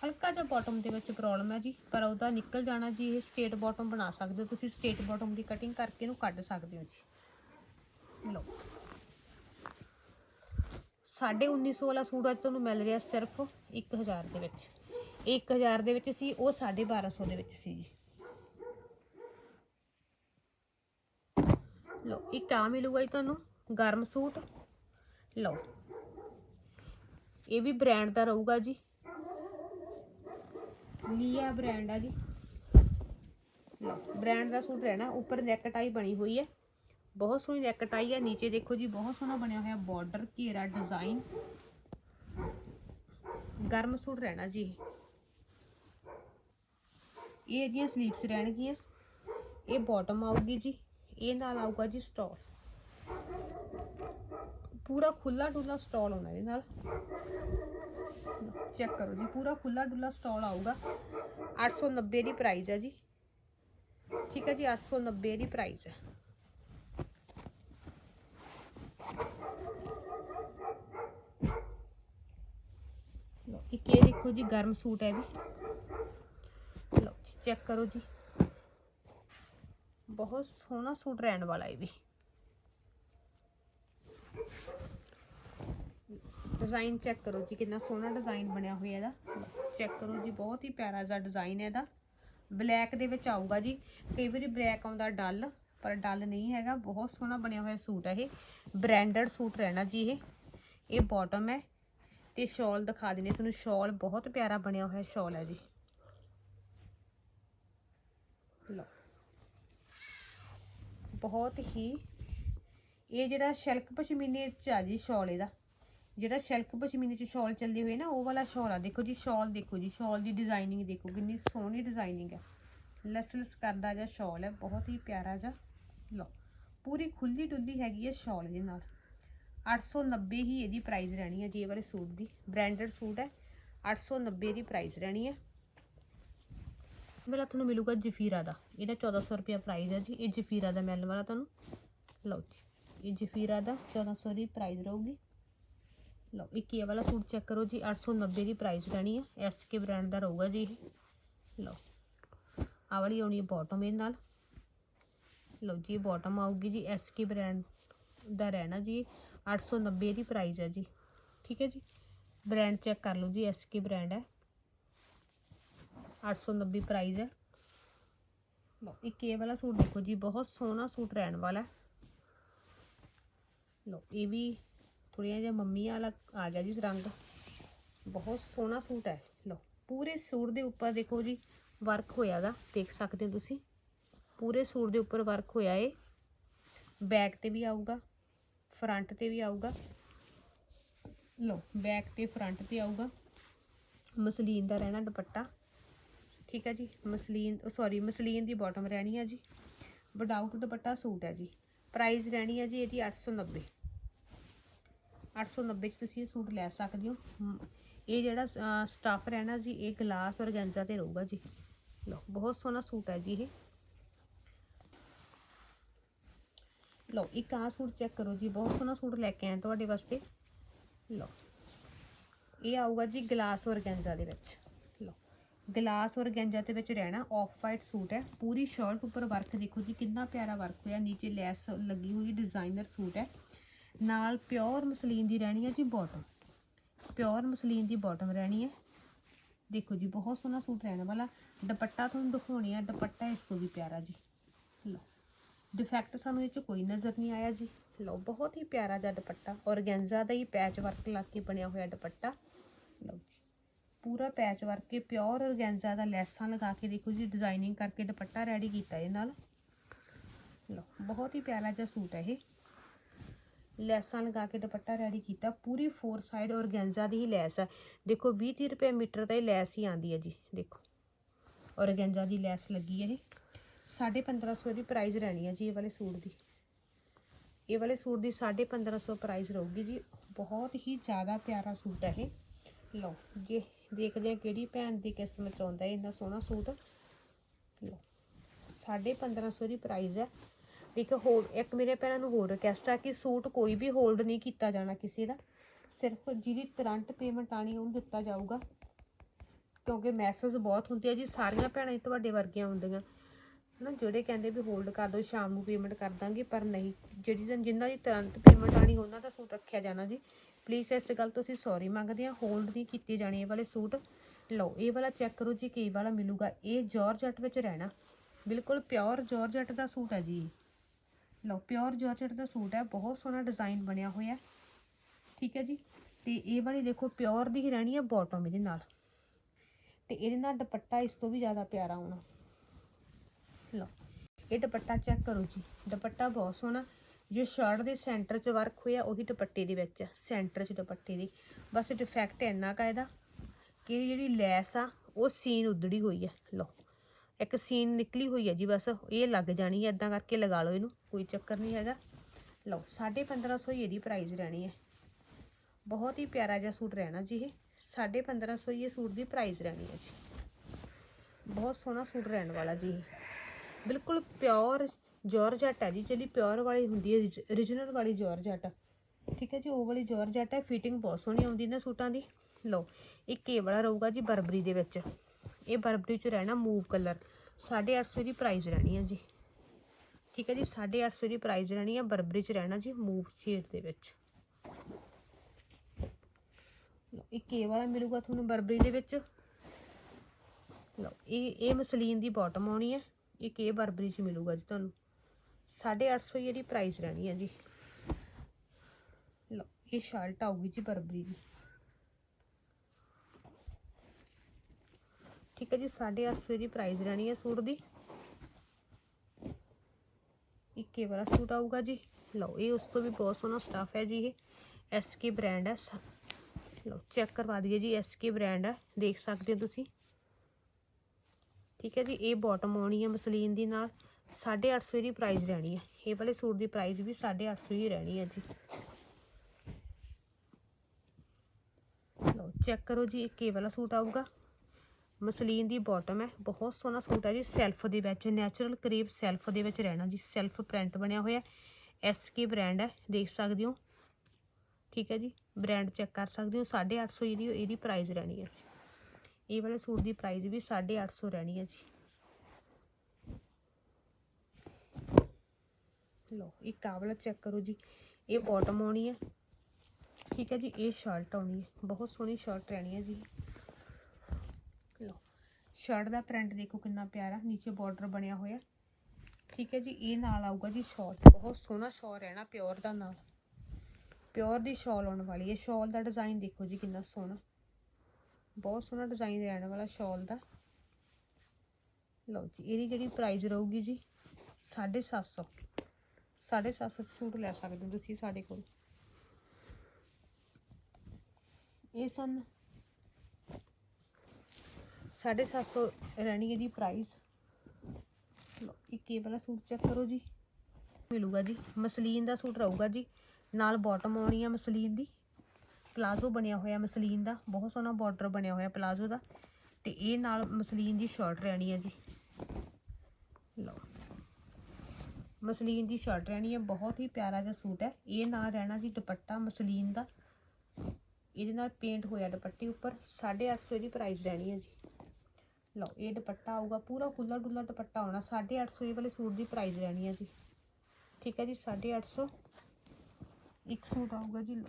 ਹਲਕਾ ਜਿਹਾ ਬਾਟਮ ਦੇ ਵਿੱਚ ਪ੍ਰੋਬਲਮ ਹੈ ਜੀ, ਪਰ ਉਹਦਾ ਨਿਕਲ ਜਾਣਾ ਜੀ, ਇਹ ਸਟੇਟ ਬਾਟਮ ਬਣਾ ਸਕਦੇ ਹੋ। ਤੁਸੀਂ ਸਟੇਟ ਬਾਟਮ ਦੀ ਕਟਿੰਗ ਕਰਕੇ ਇਹਨੂੰ ਕੱਢ ਸਕਦੇ ਹੋ ਜੀ। ਲਓ। 1950 ਵਾਲਾ ਸੂਟ ਅੱਜ ਤੁਹਾਨੂੰ ਮਿਲ ਰਿਹਾ ਸਿਰਫ 1000 ਦੇ ਵਿੱਚ। ਇਹ 1000 ਦੇ ਵਿੱਚ ਸੀ, ਉਹ 1250 ਦੇ ਵਿੱਚ ਸੀ ਜੀ। ਲਓ, ਇੱਕ ਆ ਮਿਲੂਗਾ ਜੀ ਤੁਹਾਨੂੰ, ਗਰਮ ਸੂਟ। ਲਓ, ਇਹ ਵੀ ਬ੍ਰਾਂਡ ਦਾ ਰਹੂਗਾ ਜੀ। ਲੀਆ ਬ੍ਰਾਂਡ ਆ ਜੀ। ਲਓ, ਬ੍ਰਾਂਡ ਦਾ ਸੂਟ ਰਹਿਣਾ, ਉੱਪਰ ਨੈਕ ਟਾਈ ਬਣੀ ਹੋਈ ਹੈ। ਬਹੁਤ ਸੋਹਣੀ ਨੈਕ ਟਾਈ ਹੈ ਨੀਚੇ ਦੇਖੋ ਜੀ ਬਹੁਤ ਸੋਹਣਾ ਬਣਿਆ ਹੋਇਆ ਬਾਰਡਰ ਘੇਰਾ ਡਿਜ਼ਾਈਨ ਗਰਮ ਸੂਟ ਰਹਿਣਾ ਜੀ ਇਹ। ਇਹ ਇਹਦੀਆਂ ਸਲੀਵਸ ਰਹਿਣਗੀਆਂ ਇਹ ਬਾਟਮ ਆਊਗੀ ਜੀ ਇਹ ਨਾਲ ਆਊਗਾ ਜੀ ਸਟਾਲ ਪੂਰਾ ਖੁੱਲਾ ਡੁੱਲਾ ਸਟਾਲ ਹੋਣਾ ਇਹਦੇ ਨਾਲ ਚੈੱਕ ਕਰੋ ਜੀ ਪੂਰਾ ਖੁੱਲਾ ਡੁੱਲਾ ਸਟਾਲ ਆਊਗਾ 890 ਦੀ ਪ੍ਰਾਈਸ ਹੈ ਜੀ ਠੀਕ ਹੈ ਜੀ 890 ਦੀ ਪ੍ਰਾਈਸ ਹੈ ਲਓ ਇੱਕ ਇਹ ਦੇਖੋ ਜੀ, ਗਰਮ ਸੂਟ ਹੈ ਵੀ ਲਓ ਚੈੱਕ ਕਰੋ ਜੀ। ਬਹੁਤ ਸੋਹਣਾ ਸੂਟ ਰਹਿਣ ਵਾਲਾ ਇਹ ਵੀ। ਡਿਜ਼ਾਈਨ ਚੈੱਕ ਕਰੋ ਜੀ, ਕਿੰਨਾ ਸੋਹਣਾ ਡਿਜ਼ਾਈਨ ਬਣਿਆ ਹੋਇਆ ਇਹਦਾ। ਚੈੱਕ ਕਰੋ ਜੀ, ਬਹੁਤ ਹੀ ਪਿਆਰਾ ਜਿਹਾ ਡਿਜ਼ਾਈਨ ਹੈ ਇਹਦਾ। ਬਲੈਕ ਦੇ ਵਿੱਚ ਆਊਗਾ ਜੀ। ਕਈ ਵਾਰੀ ਬਲੈਕ ਆਉਂਦਾ ਡਲ ਪਰ ਡਲ ਨਹੀਂ ਹੈਗਾ। ਬਹੁਤ ਸੋਹਣਾ ਬਣਿਆ ਹੋਇਆ ਸੂਟ ਹੈ ਇਹ। ਬ੍ਰਾਂਡਡ ਸੂਟ ਰਹਿਣਾ ਜੀ ਇਹ। ਇਹ ਬਾਟਮ ਹੈ। ਤੇ ਸ਼ਾਲ ਦਿਖਾ ਦਿੰਦੇ ਤੁਹਾਨੂੰ ਸ਼ਾਲ ਬਹੁਤ ਪਿਆਰਾ ਬਣਿਆ ਹੋਇਆ ਸ਼ਾਲ ਹੈ ਜੀ। ਲਓ। ਬਹੁਤ ਹੀ, ਇਹ ਜਿਹੜਾ ਸ਼ਿਲਕ ਪਸ਼ਮੀਨੇ ਚ ਆ ਜੀ ਸ਼ਾਲ ਇਹਦਾ। ਜਿਹੜਾ ਸਿਲਕ ਪਸ਼ਮੀਨੇ ਚ ਸ਼ਾਲ ਚੱਲਦੇ ਹੋਏ ਨਾ, ਉਹ ਵਾਲਾ ਸ਼ਾਲ ਆ। ਦੇਖੋ ਜੀ, ਸ਼ਾਲ ਦੇਖੋ ਜੀ, ਸ਼ਾਲ ਦੀ ਡਿਜ਼ਾਈਨਿੰਗ ਦੇਖੋ, ਕਿੰਨੀ ਸੋਹਣੀ ਡਿਜ਼ਾਈਨਿੰਗ ਹੈ। ਲੈਸਲੈਸ ਕਰਦਾ ਜਿਹਾ ਸ਼ਾਲ ਹੈ, ਬਹੁਤ ਹੀ ਪਿਆਰਾ ਜਿਹਾ। ਲਓ, ਪੂਰੀ ਖੁੱਲੀ ਡੁੱਲੀ ਹੈਗੀ ਹੈ ਸ਼ਾਲ ਦੇ ਨਾਲ। 890 ਹੀ ਇਹਦੀ ਪ੍ਰਾਈਸ ਰਹਿਣੀ ਹੈ ਜੀ ਇਹ ਵਾਲੇ ਸੂਟ ਦੀ। ਬ੍ਰਾਂਡਡ ਸੂਟ ਹੈ 890 ਦੀ ਪ੍ਰਾਈਸ ਰਹਿਣੀ ਹੈ। ਮੇਰਾ ਤੁਹਾਨੂੰ ਮਿਲੂਗਾ ਜਫੀਰਾ ਦਾ। ਇਹਦਾ 1400 ਰੁਪਿਆ ਪ੍ਰਾਈਸ ਹੈ ਜੀ। ਇਹ ਜਫੀਰਾ ਦਾ ਮਿਲਣ ਵਾਲਾ ਤੁਹਾਨੂੰ। ਲਓ ਜੀ, ਇਹ ਜਫੀਰਾ ਦਾ 1400 ਦੀ ਪ੍ਰਾਈਸ ਰਹੂਗੀ। ਲਓ, ਇੱਕ ਇਹ ਵਾਲਾ ਸੂਟ ਚੈੱਕ ਕਰੋ ਜੀ। 890 ਦੀ ਪ੍ਰਾਈਸ ਰਹਿਣੀ ਹੈ। ਐਸਕੇ ਬ੍ਰਾਂਡ ਦਾ ਰਹੂਗਾ ਜੀ ਇਹ। ਲਓ ਆ ਵਾਲੀ ਆਉਣੀ ਹੈ ਬਾਟਮ ਇਹਦੇ ਨਾਲ। ਲਓ ਜੀ ਬਾਟਮ ਆਊਗੀ ਜੀ ਐਸਕੇ ਬ੍ਰਾਂਡ ਦਾ ਰਹਿਣਾ ਜੀ 890 ਦੀ ਪ੍ਰਾਈਸ ਹੈ ਜੀ। ਠੀਕ ਹੈ ਜੀ? ਬ੍ਰਾਂਡ ਚੈੱਕ ਕਰ ਲਓ ਜੀ ਐਸਕੇ ਬ੍ਰਾਂਡ ਹੈ। 890 ਪ੍ਰਾਈਸ ਹੈ। ਇੱਕ ਇਹ ਵਾਲਾ ਸੂਟ ਦੇਖੋ ਜੀ, ਬਹੁਤ ਸੋਹਣਾ ਸੂਟ ਰਹਿਣ ਵਾਲਾ ਹੈ। ਲਓ, ਇਹ ਵੀ ਥੋੜ੍ਹੀਆਂ ਜਿਹਾ ਮੰਮੀ ਵਾਲਾ ਆ ਗਿਆ ਜੀ ਰੰਗ। ਬਹੁਤ ਸੋਹਣਾ ਸੂਟ ਹੈ। ਲਓ, ਪੂਰੇ ਸੂਟ ਦੇ ਉੱਪਰ ਦੇਖੋ ਜੀ ਵਰਕ ਹੋਇਆਗਾ ਦੇਖ ਸਕਦੇ ਹੋ ਤੁਸੀਂ? ਪੂਰੇ ਸੂਟ ਦੇ ਉੱਪਰ ਵਰਕ ਹੋਇਆ ਏ ਬੈਕ ਤੇ ਵੀ ਆਊਗਾ। ਫਰੰਟ ਤੇ ਵੀ ਆਊਗਾ। ਲਓ, ਬੈਕ ਤੇ ਫਰੰਟ ਤੇ ਆਊਗਾ। ਮਸਲੀਨ ਦਾ ਰਹਿਣਾ ਦੁਪੱਟਾ। ਠੀਕ ਹੈ ਜੀ? ਮਸਲੀਨ ਸੌਰੀ ਮਸਲੀਨ ਦੀ ਬਾਟਮ ਰਹਿਣੀ ਹੈ ਜੀ। ਵਿਦਆਊਟ ਦੁਪੱਟਾ ਸੂਟ ਹੈ ਜੀ। ਪ੍ਰਾਈਸ ਰਹਿਣੀ ਹੈ ਜੀ ਇਹਦੀ 890 890 ਚ ਤੁਸੀਂ ਇਹ ਸੂਟ ਲੈ ਸਕਦੇ ਹੋ। ਇਹ ਜਿਹੜਾ ਸਟਾਫ ਰਹਿਣਾ ਜੀ, ਇਹ ਗਲਾਸ ਔਰ ਗੰਜਾ ਤੇ ਰਹੂਗਾ ਜੀ। ਲਓ, ਬਹੁਤ ਸੋਹਣਾ ਸੂਟ ਹੈ ਜੀ ਇਹ। ਲਓ, ਇੱਕ ਆਹ ਸੂਟ ਚੈੱਕ ਕਰੋ ਜੀ, ਬਹੁਤ ਸੋਹਣਾ ਸੂਟ ਲੈ ਕੇ ਆਏ ਤੁਹਾਡੇ ਵਾਸਤੇ। ਲਓ, ਇਹ ਆਊਗਾ ਜੀ ਗਲਾਸ ਔਰਗੈਂਜ਼ਾ ਦੇ ਵਿੱਚ। ਲਓ ਗਲਾਸ ਔਰਗੈਂਜ਼ਾ ਦੇ ਵਿੱਚ ਰਹਿਣਾ ਆਫ ਵਾਈਟ ਸੂਟ ਹੈ। ਪੂਰੀ ਸ਼ਰਟ ਉੱਪਰ ਵਰਕ ਦੇਖੋ ਜੀ, ਕਿੰਨਾ ਪਿਆਰਾ ਵਰਕ ਹੋਇਆ, ਨੀਚੇ ਲੈਸ ਲੱਗੀ ਹੋਈ ਡਿਜ਼ਾਈਨਰ ਸੂਟ ਹੈ। ਨਾਲ ਪਿਓਰ ਮਸਲੀਨ ਦੀ ਰਹਿਣੀ ਹੈ ਜੀ ਬਾਟਮ ਪਿਓਰ ਮਸਲੀਨ ਦੀ ਬਾਟਮ ਰਹਿਣੀ ਹੈ। ਦੇਖੋ ਜੀ, ਬਹੁਤ ਸੋਹਣਾ ਸੂਟ ਰਹਿਣ ਵਾਲਾ। ਦੁਪੱਟਾ ਤੁਹਾਨੂੰ ਦਿਖਾਉਣੀ ਹੈ, ਦੁਪੱਟਾ ਇਸ ਤੋਂ ਵੀ ਪਿਆਰਾ ਜੀ। ਲਓ ਡਿਫੈਕਟ ਸਾਨੂੰ ਇਹ ਚ ਕੋਈ ਨਜ਼ਰ ਨਹੀਂ ਆਇਆ ਜੀ। ਲਓ, ਬਹੁਤ ਹੀ ਪਿਆਰਾ ਜਿਹਾ ਦੁਪੱਟਾ, ਔਰਗੈਂਜ਼ਾ ਦਾ ਹੀ ਪੈਚ ਵਰਕ ਲਾ ਕੇ ਬਣਿਆ ਹੋਇਆ ਦੁਪੱਟਾ। ਲਓ ਜੀ, ਪੂਰਾ ਪੈਚ ਵਰਕ ਕੇ ਪਿਓਰ ਔਰਗੈਂਜ਼ਾ ਦਾ ਲੈਸਾਂ ਲਗਾ ਕੇ ਦੇਖੋ ਜੀ ਡਿਜ਼ਾਈਨਿੰਗ ਕਰਕੇ ਦੁਪੱਟਾ ਰੈਡੀ ਕੀਤਾ ਇਹ ਨਾਲ। ਲਓ, ਬਹੁਤ ਹੀ ਪਿਆਰਾ ਜਿਹਾ ਸੂਟ ਹੈ ਇਹ। ਲੈਸਾਂ ਲਗਾ ਕੇ ਦੁਪੱਟਾ ਰੈਡੀ ਕੀਤਾ, ਪੂਰੀ ਫੋਰ ਸਾਈਡ ਔਰਗੈਂਜ਼ਾ ਦੀ ਹੀ ਲੈਸ ਹੈ। ਦੇਖੋ 20 30 ਰੁਪਏ ਮੀਟਰ ਦਾ ਹੀ ਲੈਸ ਹੀ ਆਂਦੀ ਹੈ ਜੀ, ਦੇਖੋ। ਔਰਗੈਂਜ਼ਾ ਦੀ ਲੈਸ ਲੱਗੀ ਹੈ ਇਹ। 1550 ਦੀ ਪ੍ਰਾਈਸ ਰਹਿਣੀ ਹੈ ਜੀ ਇਹ ਵਾਲੇ ਸੂਟ ਦੀ। ਇਹ ਵਾਲੇ ਸੂਟ ਦੀ 1550 ਪ੍ਰਾਈਸ ਰਹੂਗੀ ਜੀ। ਬਹੁਤ ਹੀ ਜ਼ਿਆਦਾ ਪਿਆਰਾ ਸੂਟ ਹੈ ਇਹ। ਲਓ, ਜੇ ਦੇਖਦੇ ਆ ਕਿਹੜੀ ਭੈਣ ਦੀ ਕਿਸਮ ਚ ਆਉਂਦਾ ਇੰਨਾ ਸੋਹਣਾ ਸੂਟ। ਲਓ 1550 ਦੀ ਪ੍ਰਾਈਸ ਹੈ ਇੱਕ ਹੋਰ, ਇੱਕ ਮੇਰੇ ਭੈਣਾਂ ਨੂੰ ਹੋਰ ਰਿਕਵੈਸਟ ਆ ਕਿ ਸੂਟ ਕੋਈ ਵੀ ਹੋਲਡ ਨਹੀਂ ਕੀਤਾ ਜਾਣਾ ਕਿਸੇ ਦਾ। ਸਿਰਫ ਜਿਹਦੀ ਤੁਰੰਤ ਪੇਮੈਂਟ ਆਣੀ ਉਹਨੂੰ ਦਿੱਤਾ ਜਾਊਗਾ। ਕਿਉਂਕਿ ਮੈਸੇਜ ਬਹੁਤ ਹੁੰਦੇ ਆ ਜੀ, ਸਾਰੀਆਂ ਭੈਣਾਂ ਤੁਹਾਡੇ ਵਰਗੀਆਂ ਹੁੰਦੀਆਂ। ਹਨਾ, ਜਿਹੜੇ ਕਹਿੰਦੇ ਵੀ ਹੋਲਡ ਕਰ ਦਿਓ ਸ਼ਾਮ ਨੂੰ ਪੇਮੈਂਟ ਕਰ ਦਾਂਗੇ, ਪਰ ਨਹੀਂ। ਜਿਹੜੀ ਦਿਨ ਜਿਨ੍ਹਾਂ ਦੀ ਤੁਰੰਤ ਪੇਮੈਂਟ ਆਣੀ ਉਹਨਾਂ ਦਾ ਸੂਟ ਰੱਖਿਆ ਜਾਣਾ ਜੀ। ਪਲੀਜ਼ ਇਸ ਗੱਲ ਤੋਂ ਅਸੀਂ ਸੌਰੀ ਮੰਗਦੇ ਹਾਂ। ਹੋਲਡ ਨਹੀਂ ਕੀਤੇ ਜਾਣੇ ਇਹ ਵਾਲੇ ਸੂਟ। ਲਓ, ਇਹ ਵਾਲਾ ਚੈੱਕ ਕਰੋ ਜੀ, ਕੀ ਵਾਲਾ ਮਿਲੂਗਾ। ਇਹ ਜਾਰਜਟ ਵਿੱਚ ਰਹਿਣਾ। ਬਿਲਕੁਲ ਪਿਓਰ ਜਾਰਜਟ ਦਾ ਸੂਟ ਹੈ ਜੀ। ਲਓ ਪਿਓਰ ਜਾਰਜਟ ਦਾ ਸੂਟ ਹੈ। ਬਹੁਤ ਸੋਹਣਾ ਡਿਜ਼ਾਈਨ ਬਣਿਆ ਹੋਇਆ ਠੀਕ ਹੈ ਜੀ? ਤੇ ਇਹ ਵਾਲੀ ਦੇਖੋ ਪਿਓਰ ਦੀ ਹੀ ਰਹਿਣੀ ਹੈ ਬਾਟਮ ਇਹਦੇ ਨਾਲ। ਤੇ ਇਹਦੇ ਨਾਲ ਦੁਪੱਟਾ ਇਸ ਤੋਂ ਵੀ ਜ਼ਿਆਦਾ ਪਿਆਰਾ ਹੋਣਾ। ਇਹ ਦੁਪੱਟਾ ਚੈੱਕ ਕਰੋ ਜੀ। ਦੁਪੱਟਾ ਬਹੁਤ ਸੋਹਣਾ। ਜੋ ਸ਼ਰਟ ਦੇ ਸੈਂਟਰ 'ਚ ਵਰਕ ਹੋਇਆ, ਉਹੀ ਦੁਪੱਟੇ ਦੇ ਵਿੱਚ ਸੈਂਟਰ 'ਚ ਦੁਪੱਟੇ ਦੀ। ਬਸ ਡਿਫੈਕਟ ਇੰਨਾ ਕਾ ਇਹਦਾ ਕਿ ਜਿਹੜੀ ਲੈਸ ਆ, ਉਹ ਸੀਨ ਉਧੜੀ ਹੋਈ ਹੈ ਲਓ, ਇੱਕ ਸੀਨ ਨਿਕਲੀ ਹੋਈ ਹੈ ਜੀ ਬਸ। ਇਹ ਲੱਗ ਜਾਣੀ ਹੈ ਇਦਾਂ ਕਰਕੇ ਲਗਾ ਲਓ ਇਹਨੂੰ। ਕੋਈ ਚੱਕਰ ਨਹੀਂ ਹੈਗਾ। ਲਓ 1550 ਹੀ ਇਹਦੀ ਪ੍ਰਾਈਸ ਰਹਿਣੀ ਹੈ ਬਹੁਤ ਹੀ ਪਿਆਰਾ ਜਿਹਾ ਸੂਟ ਰਹਿਣਾ ਜੀ ਇਹ। 1550 ਹੀ ਇਹ ਸੂਟ ਦੀ ਪ੍ਰਾਈਸ ਰਹਿਣੀ ਹੈ ਜੀ। ਬਹੁਤ ਸੋਹਣਾ ਸੂਟ ਰਹਿਣ ਵਾਲਾ ਜੀ ਇਹ। ਬਿਲਕੁਲ ਪਿਓਰ ਜਾਰਜਟ ਹੈ ਜੀ ਜਿਹੜੀ ਪਿਓਰ ਵਾਲੀ ਹੁੰਦੀ ਹੈ origignal ਵਾਲੀ ਜਾਰਜਟ ਠੀਕ ਹੈ ਜੀ ਉਹ ਵਾਲੀ ਜਾਰਜਟ ਹੈ ਫਿਟਿੰਗ ਬਹੁਤ ਸੋਹਣੀ ਆਉਂਦੀ ਨਾ ਸੂਟਾਂ ਦੀ। ਲਓ ਇੱਕ ਇਹ ਵਾਲਾ ਰਹੂਗਾ ਜੀ ਬਰਬਰੀ ਦੇ ਵਿੱਚ। ਇਹ ਬਰਬਰੀ ਚ ਰਹਿਣਾ ਮੂਵ ਕਲਰ 850 ਦੀ ਪ੍ਰਾਈਸ ਰਹਿਣੀ ਹੈ ਜੀ। ਠੀਕ ਹੈ ਜੀ 850 ਦੀ ਪ੍ਰਾਈਸ ਰਹਿਣੀ ਹੈ ਬਰਬਰੀ ਚ ਰਹਿਣਾ ਜੀ ਮੂਵ ਸ਼ੇਡ ਦੇ ਵਿੱਚ। ਲਓ, ਇੱਕ ਇਹ ਵਾਲਾ ਮਿਲੂਗਾ ਤੁਹਾਨੂੰ ਬਰਬਰੀ ਦੇ ਵਿੱਚ। ਲਓ ਇਹ ਇਹ ਮਸਲੀਨ ਦੀ ਬਾਟਮ ਆਉਣੀ ਹੈ। ਇਹ ਇਹ ਬਰਬਰੀ ਚ ਮਿਲੂਗਾ ਜੀ ਤੁਹਾਨੂੰ। 850 ਹੀ ਇਹਦੀ ਪ੍ਰਾਈਸ ਰਹਿਣੀ ਹੈ ਜੀ। ਲਓ, ਇਹ ਸ਼ਰਟ ਆਊਗੀ ਜੀ ਬਰਬਰੀ ਦੀ। ਠੀਕ ਹੈ ਜੀ 850 ਦੀ ਪ੍ਰਾਈਸ ਰਹਿਣੀ ਹੈ ਸੂਟ ਦੀ। ਇੱਕੇ ਵਾਲਾ ਸੂਟ ਆਊਗਾ ਜੀ। ਲਓ, ਇਹ ਉਸ ਤੋਂ ਵੀ ਬਹੁਤ ਸੋਹਣਾ ਸਟਾਫ ਹੈ ਜੀ ਇਹ। ਐਸਕੇ ਬ੍ਰਾਂਡ ਹੈ। ਲਓ ਚੈੱਕ ਕਰਵਾ ਦਈਏ ਜੀ ਐਸਕੇ ਬ੍ਰਾਂਡ ਹੈ। ਦੇਖ ਸਕਦੇ ਹੋ ਤੁਸੀਂ। ਠੀਕ ਹੈ ਜੀ, ਇਹ ਬਾਟਮ ਆਉਣੀ ਹੈ ਮਸਲੀਨ ਦੀ ਨਾਲ। 850 ਦੀ ਪ੍ਰਾਈਸ ਰਹਿਣੀ ਹੈ। ਇਹ ਵਾਲੇ ਸੂਟ ਦੀ ਪ੍ਰਾਈਸ ਵੀ 850 ਹੀ ਰਹਿਣੀ ਹੈ ਜੀ। ਲਓ ਚੈੱਕ ਕਰੋ ਜੀ, ਇਹ ਕੇ ਵਾਲਾ ਸੂਟ ਆਊਗਾ। ਮਸਲੀਨ ਦੀ ਬਾਟਮ ਹੈ। ਬਹੁਤ ਸੋਹਣਾ ਸੂਟ ਹੈ ਜੀ ਸੈਲਫ ਦੇ ਵਿੱਚ ਨੈਚੁਰਲ ਕਰੀਬ ਸੈਲਫ ਦੇ ਵਿੱਚ ਰਹਿਣਾ ਜੀ। ਸੈਲਫ ਪ੍ਰਿੰਟ ਬਣਿਆ ਹੋਇਆ ਐਸਕੇ ਬ੍ਰਾਂਡ ਹੈ, ਦੇਖ ਸਕਦੇ ਹੋ। ਠੀਕ ਹੈ ਜੀ ਬ੍ਰਾਂਡ ਚੈੱਕ ਕਰ ਸਕਦੇ ਹੋ। 850 ਜਿਹੜੀ ਇਹਦੀ ਪ੍ਰਾਈਸ ਰਹਿਣੀ ਹੈ। ਇਹ ਵਾਲੇ ਸੂਟ ਦੀ ਪ੍ਰਾਈਸ ਵੀ 850 ਰਹਿਣੀ ਹੈ ਜੀ। ਲਓ, ਇੱਕ ਆਹ ਚੈੱਕ ਕਰੋ ਜੀ। ਇਹ ਬਾਟਮ ਆਉਣੀ ਹੈ। ਠੀਕ ਹੈ ਜੀ, ਇਹ ਸ਼ਰਟ ਆਉਣੀ ਹੈ। ਬਹੁਤ ਸੋਹਣੀ ਸ਼ਰਟ ਰਹਿਣੀ ਹੈ ਜੀ। ਲਓ ਸ਼ਰਟ ਦਾ ਪ੍ਰਿੰਟ ਦੇਖੋ ਕਿੰਨਾ ਪਿਆਰਾ, ਨੀਚੇ ਬਾਰਡਰ ਬਣਿਆ ਹੋਇਆ। ਠੀਕ ਹੈ ਜੀ, ਇਹ ਨਾਲ ਆਊਗਾ ਜੀ ਸ਼ਾਲ ਬਹੁਤ ਸੋਹਣਾ ਸ਼ਾਲ ਰਹਿਣਾ ਪਿਓਰ ਦਾ ਨਾਲ। ਪਿਓਰ ਦੀ ਸ਼ਾਲ ਆਉਣ ਵਾਲੀ ਹੈ। ਸ਼ਾਲ ਦਾ ਡਿਜ਼ਾਈਨ ਦੇਖੋ ਜੀ ਕਿੰਨਾ ਸੋਹਣਾ। ਬਹੁਤ ਸੋਹਣਾ ਡਿਜ਼ਾਈਨ ਰਹਿਣ ਵਾਲਾ ਸ਼ਾਲ ਦਾ। ਲਓ ਜੀ, ਇਹਦੀ ਜਿਹੜੀ ਪ੍ਰਾਈਸ ਰਹੂਗੀ ਜੀ 750 750 ਸੂਟ ਲੈ ਸਕਦੇ ਹੋ ਤੁਸੀਂ ਸਾਡੇ ਕੋਲ। ਇਹ ਸਨ 750 ਰਹਿਣੀ ਇਹਦੀ ਪ੍ਰਾਈਸ ਲਓ, ਇੱਕ ਇਹ ਵਾਲਾ ਸੂਟ ਚੈੱਕ ਕਰੋ ਜੀ। ਮਿਲੂਗਾ ਜੀ, ਮਸਲੀਨ ਦਾ ਸੂਟ ਰਹੂਗਾ ਜੀ। ਨਾਲ ਬਾਟਮ ਆਉਣੀ ਆ ਮਸਲੀਨ ਦੀ। ਪਲਾਜ਼ੋ ਬਣਿਆ ਹੋਇਆ ਮਸਲੀਨ ਦਾ, ਬਹੁਤ ਸੋਹਣਾ ਬਾਰਡਰ ਬਣਿਆ ਹੋਇਆ ਪਲਾਜ਼ੋ ਦਾ। ਤੇ ਇਹ ਨਾਲ ਮਸਲੀਨ ਦੀ ਸ਼ਰਟ ਰਹਿਣੀ ਹੈ ਜੀ। ਲਓ। ਮਸਲੀਨ ਦੀ ਸ਼ਰਟ ਰਹਿਣੀ ਹੈ, ਬਹੁਤ ਹੀ ਪਿਆਰਾ ਜਿਹਾ ਸੂਟ ਹੈ। ਇਹ ਨਾਲ ਰਹਿਣਾ ਜੀ ਦੁਪੱਟਾ ਮਸਲੀਨ ਦਾ। ਇਹਦੇ ਨਾਲ ਪੇਂਟ ਹੋਇਆ ਦੁਪੱਟੇ ਉੱਪਰ 850 ਦੀ ਪ੍ਰਾਈਸ ਰਹਿਣੀ ਹੈ ਜੀ। ਲਓ, ਇਹ ਦੁਪੱਟਾ ਆਊਗਾ, ਪੂਰਾ ਖੁੱਲਾ ਡੁੱਲਾ ਦੁਪੱਟਾ ਆਉਣਾ 850 ਵਾਲੇ ਸੂਟ ਦੀ ਪ੍ਰਾਈਸ ਰਹਿਣੀ ਹੈ ਜੀ। ਠੀਕ ਹੈ ਜੀ 850 ਇੱਕ ਸੂਟ ਆਊਗਾ ਜੀ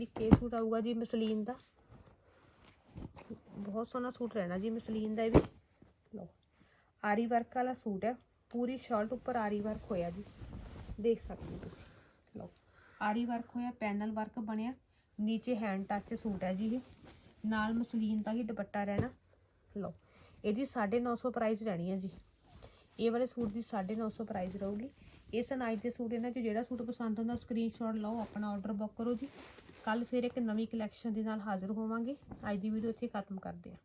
ਇੱਕ ਇਹ ਸੂਟ ਆਊਗਾ ਜੀ ਮਸਲੀਨ ਦਾ? ਬਹੁਤ ਸੋਹਣਾ ਸੂਟ ਰਹਿਣਾ ਜੀ ਮਸਲੀਨ ਦਾ ਇਹ ਵੀ। ਲਓ, ਆਰੀ ਵਰਕ ਵਾਲਾ ਸੂਟ ਹੈ। ਪੂਰੀ ਸ਼ਰਟ ਉੱਪਰ ਆਰੀ ਵਰਕ ਹੋਇਆ ਜੀ। ਦੇਖ ਸਕਦੇ ਹੋ ਤੁਸੀਂ। ਲਓ, ਆਰੀ ਵਰਕ ਹੋਇਆ, ਪੈਨਲ ਵਰਕ ਬਣਿਆ। ਨੀਚੇ ਹੈਂਡ ਟੱਚ ਸੂਟ ਹੈ ਜੀ ਇਹ। ਨਾਲ ਮਸਲੀਨ ਦਾ ਹੀ ਦੁਪੱਟਾ ਰਹਿਣਾ। ਲਓ, ਇਹਦੀ 950 ਪ੍ਰਾਈਸ ਰਹਿਣੀ ਹੈ ਜੀ। ਇਹ ਵਾਲੇ ਸੂਟ ਦੀ 950 ਪ੍ਰਾਈਸ ਰਹੂਗੀ। ਇਸ ਨਾਈਟ ਦੇ ਸੂਟ ਇਹਨਾਂ 'ਚ ਜਿਹੜਾ ਸੂਟ ਪਸੰਦ ਹੁੰਦਾ ਸਕਰੀਨਸ਼ਾਟ ਲਓ, ਆਪਣਾ ਆਰਡਰ ਬੁੱਕ ਕਰੋ ਜੀ। ਕੱਲ ਫਿਰ ਇੱਕ ਨਵੀਂ ਕਲੈਕਸ਼ਨ ਦੇ ਨਾਲ ਹਾਜ਼ਰ ਹੋਵਾਂਗੇ। ਅੱਜ ਦੀ ਵੀਡੀਓ ਇੱਥੇ ਖਤਮ ਕਰਦੇ ਹਾਂ।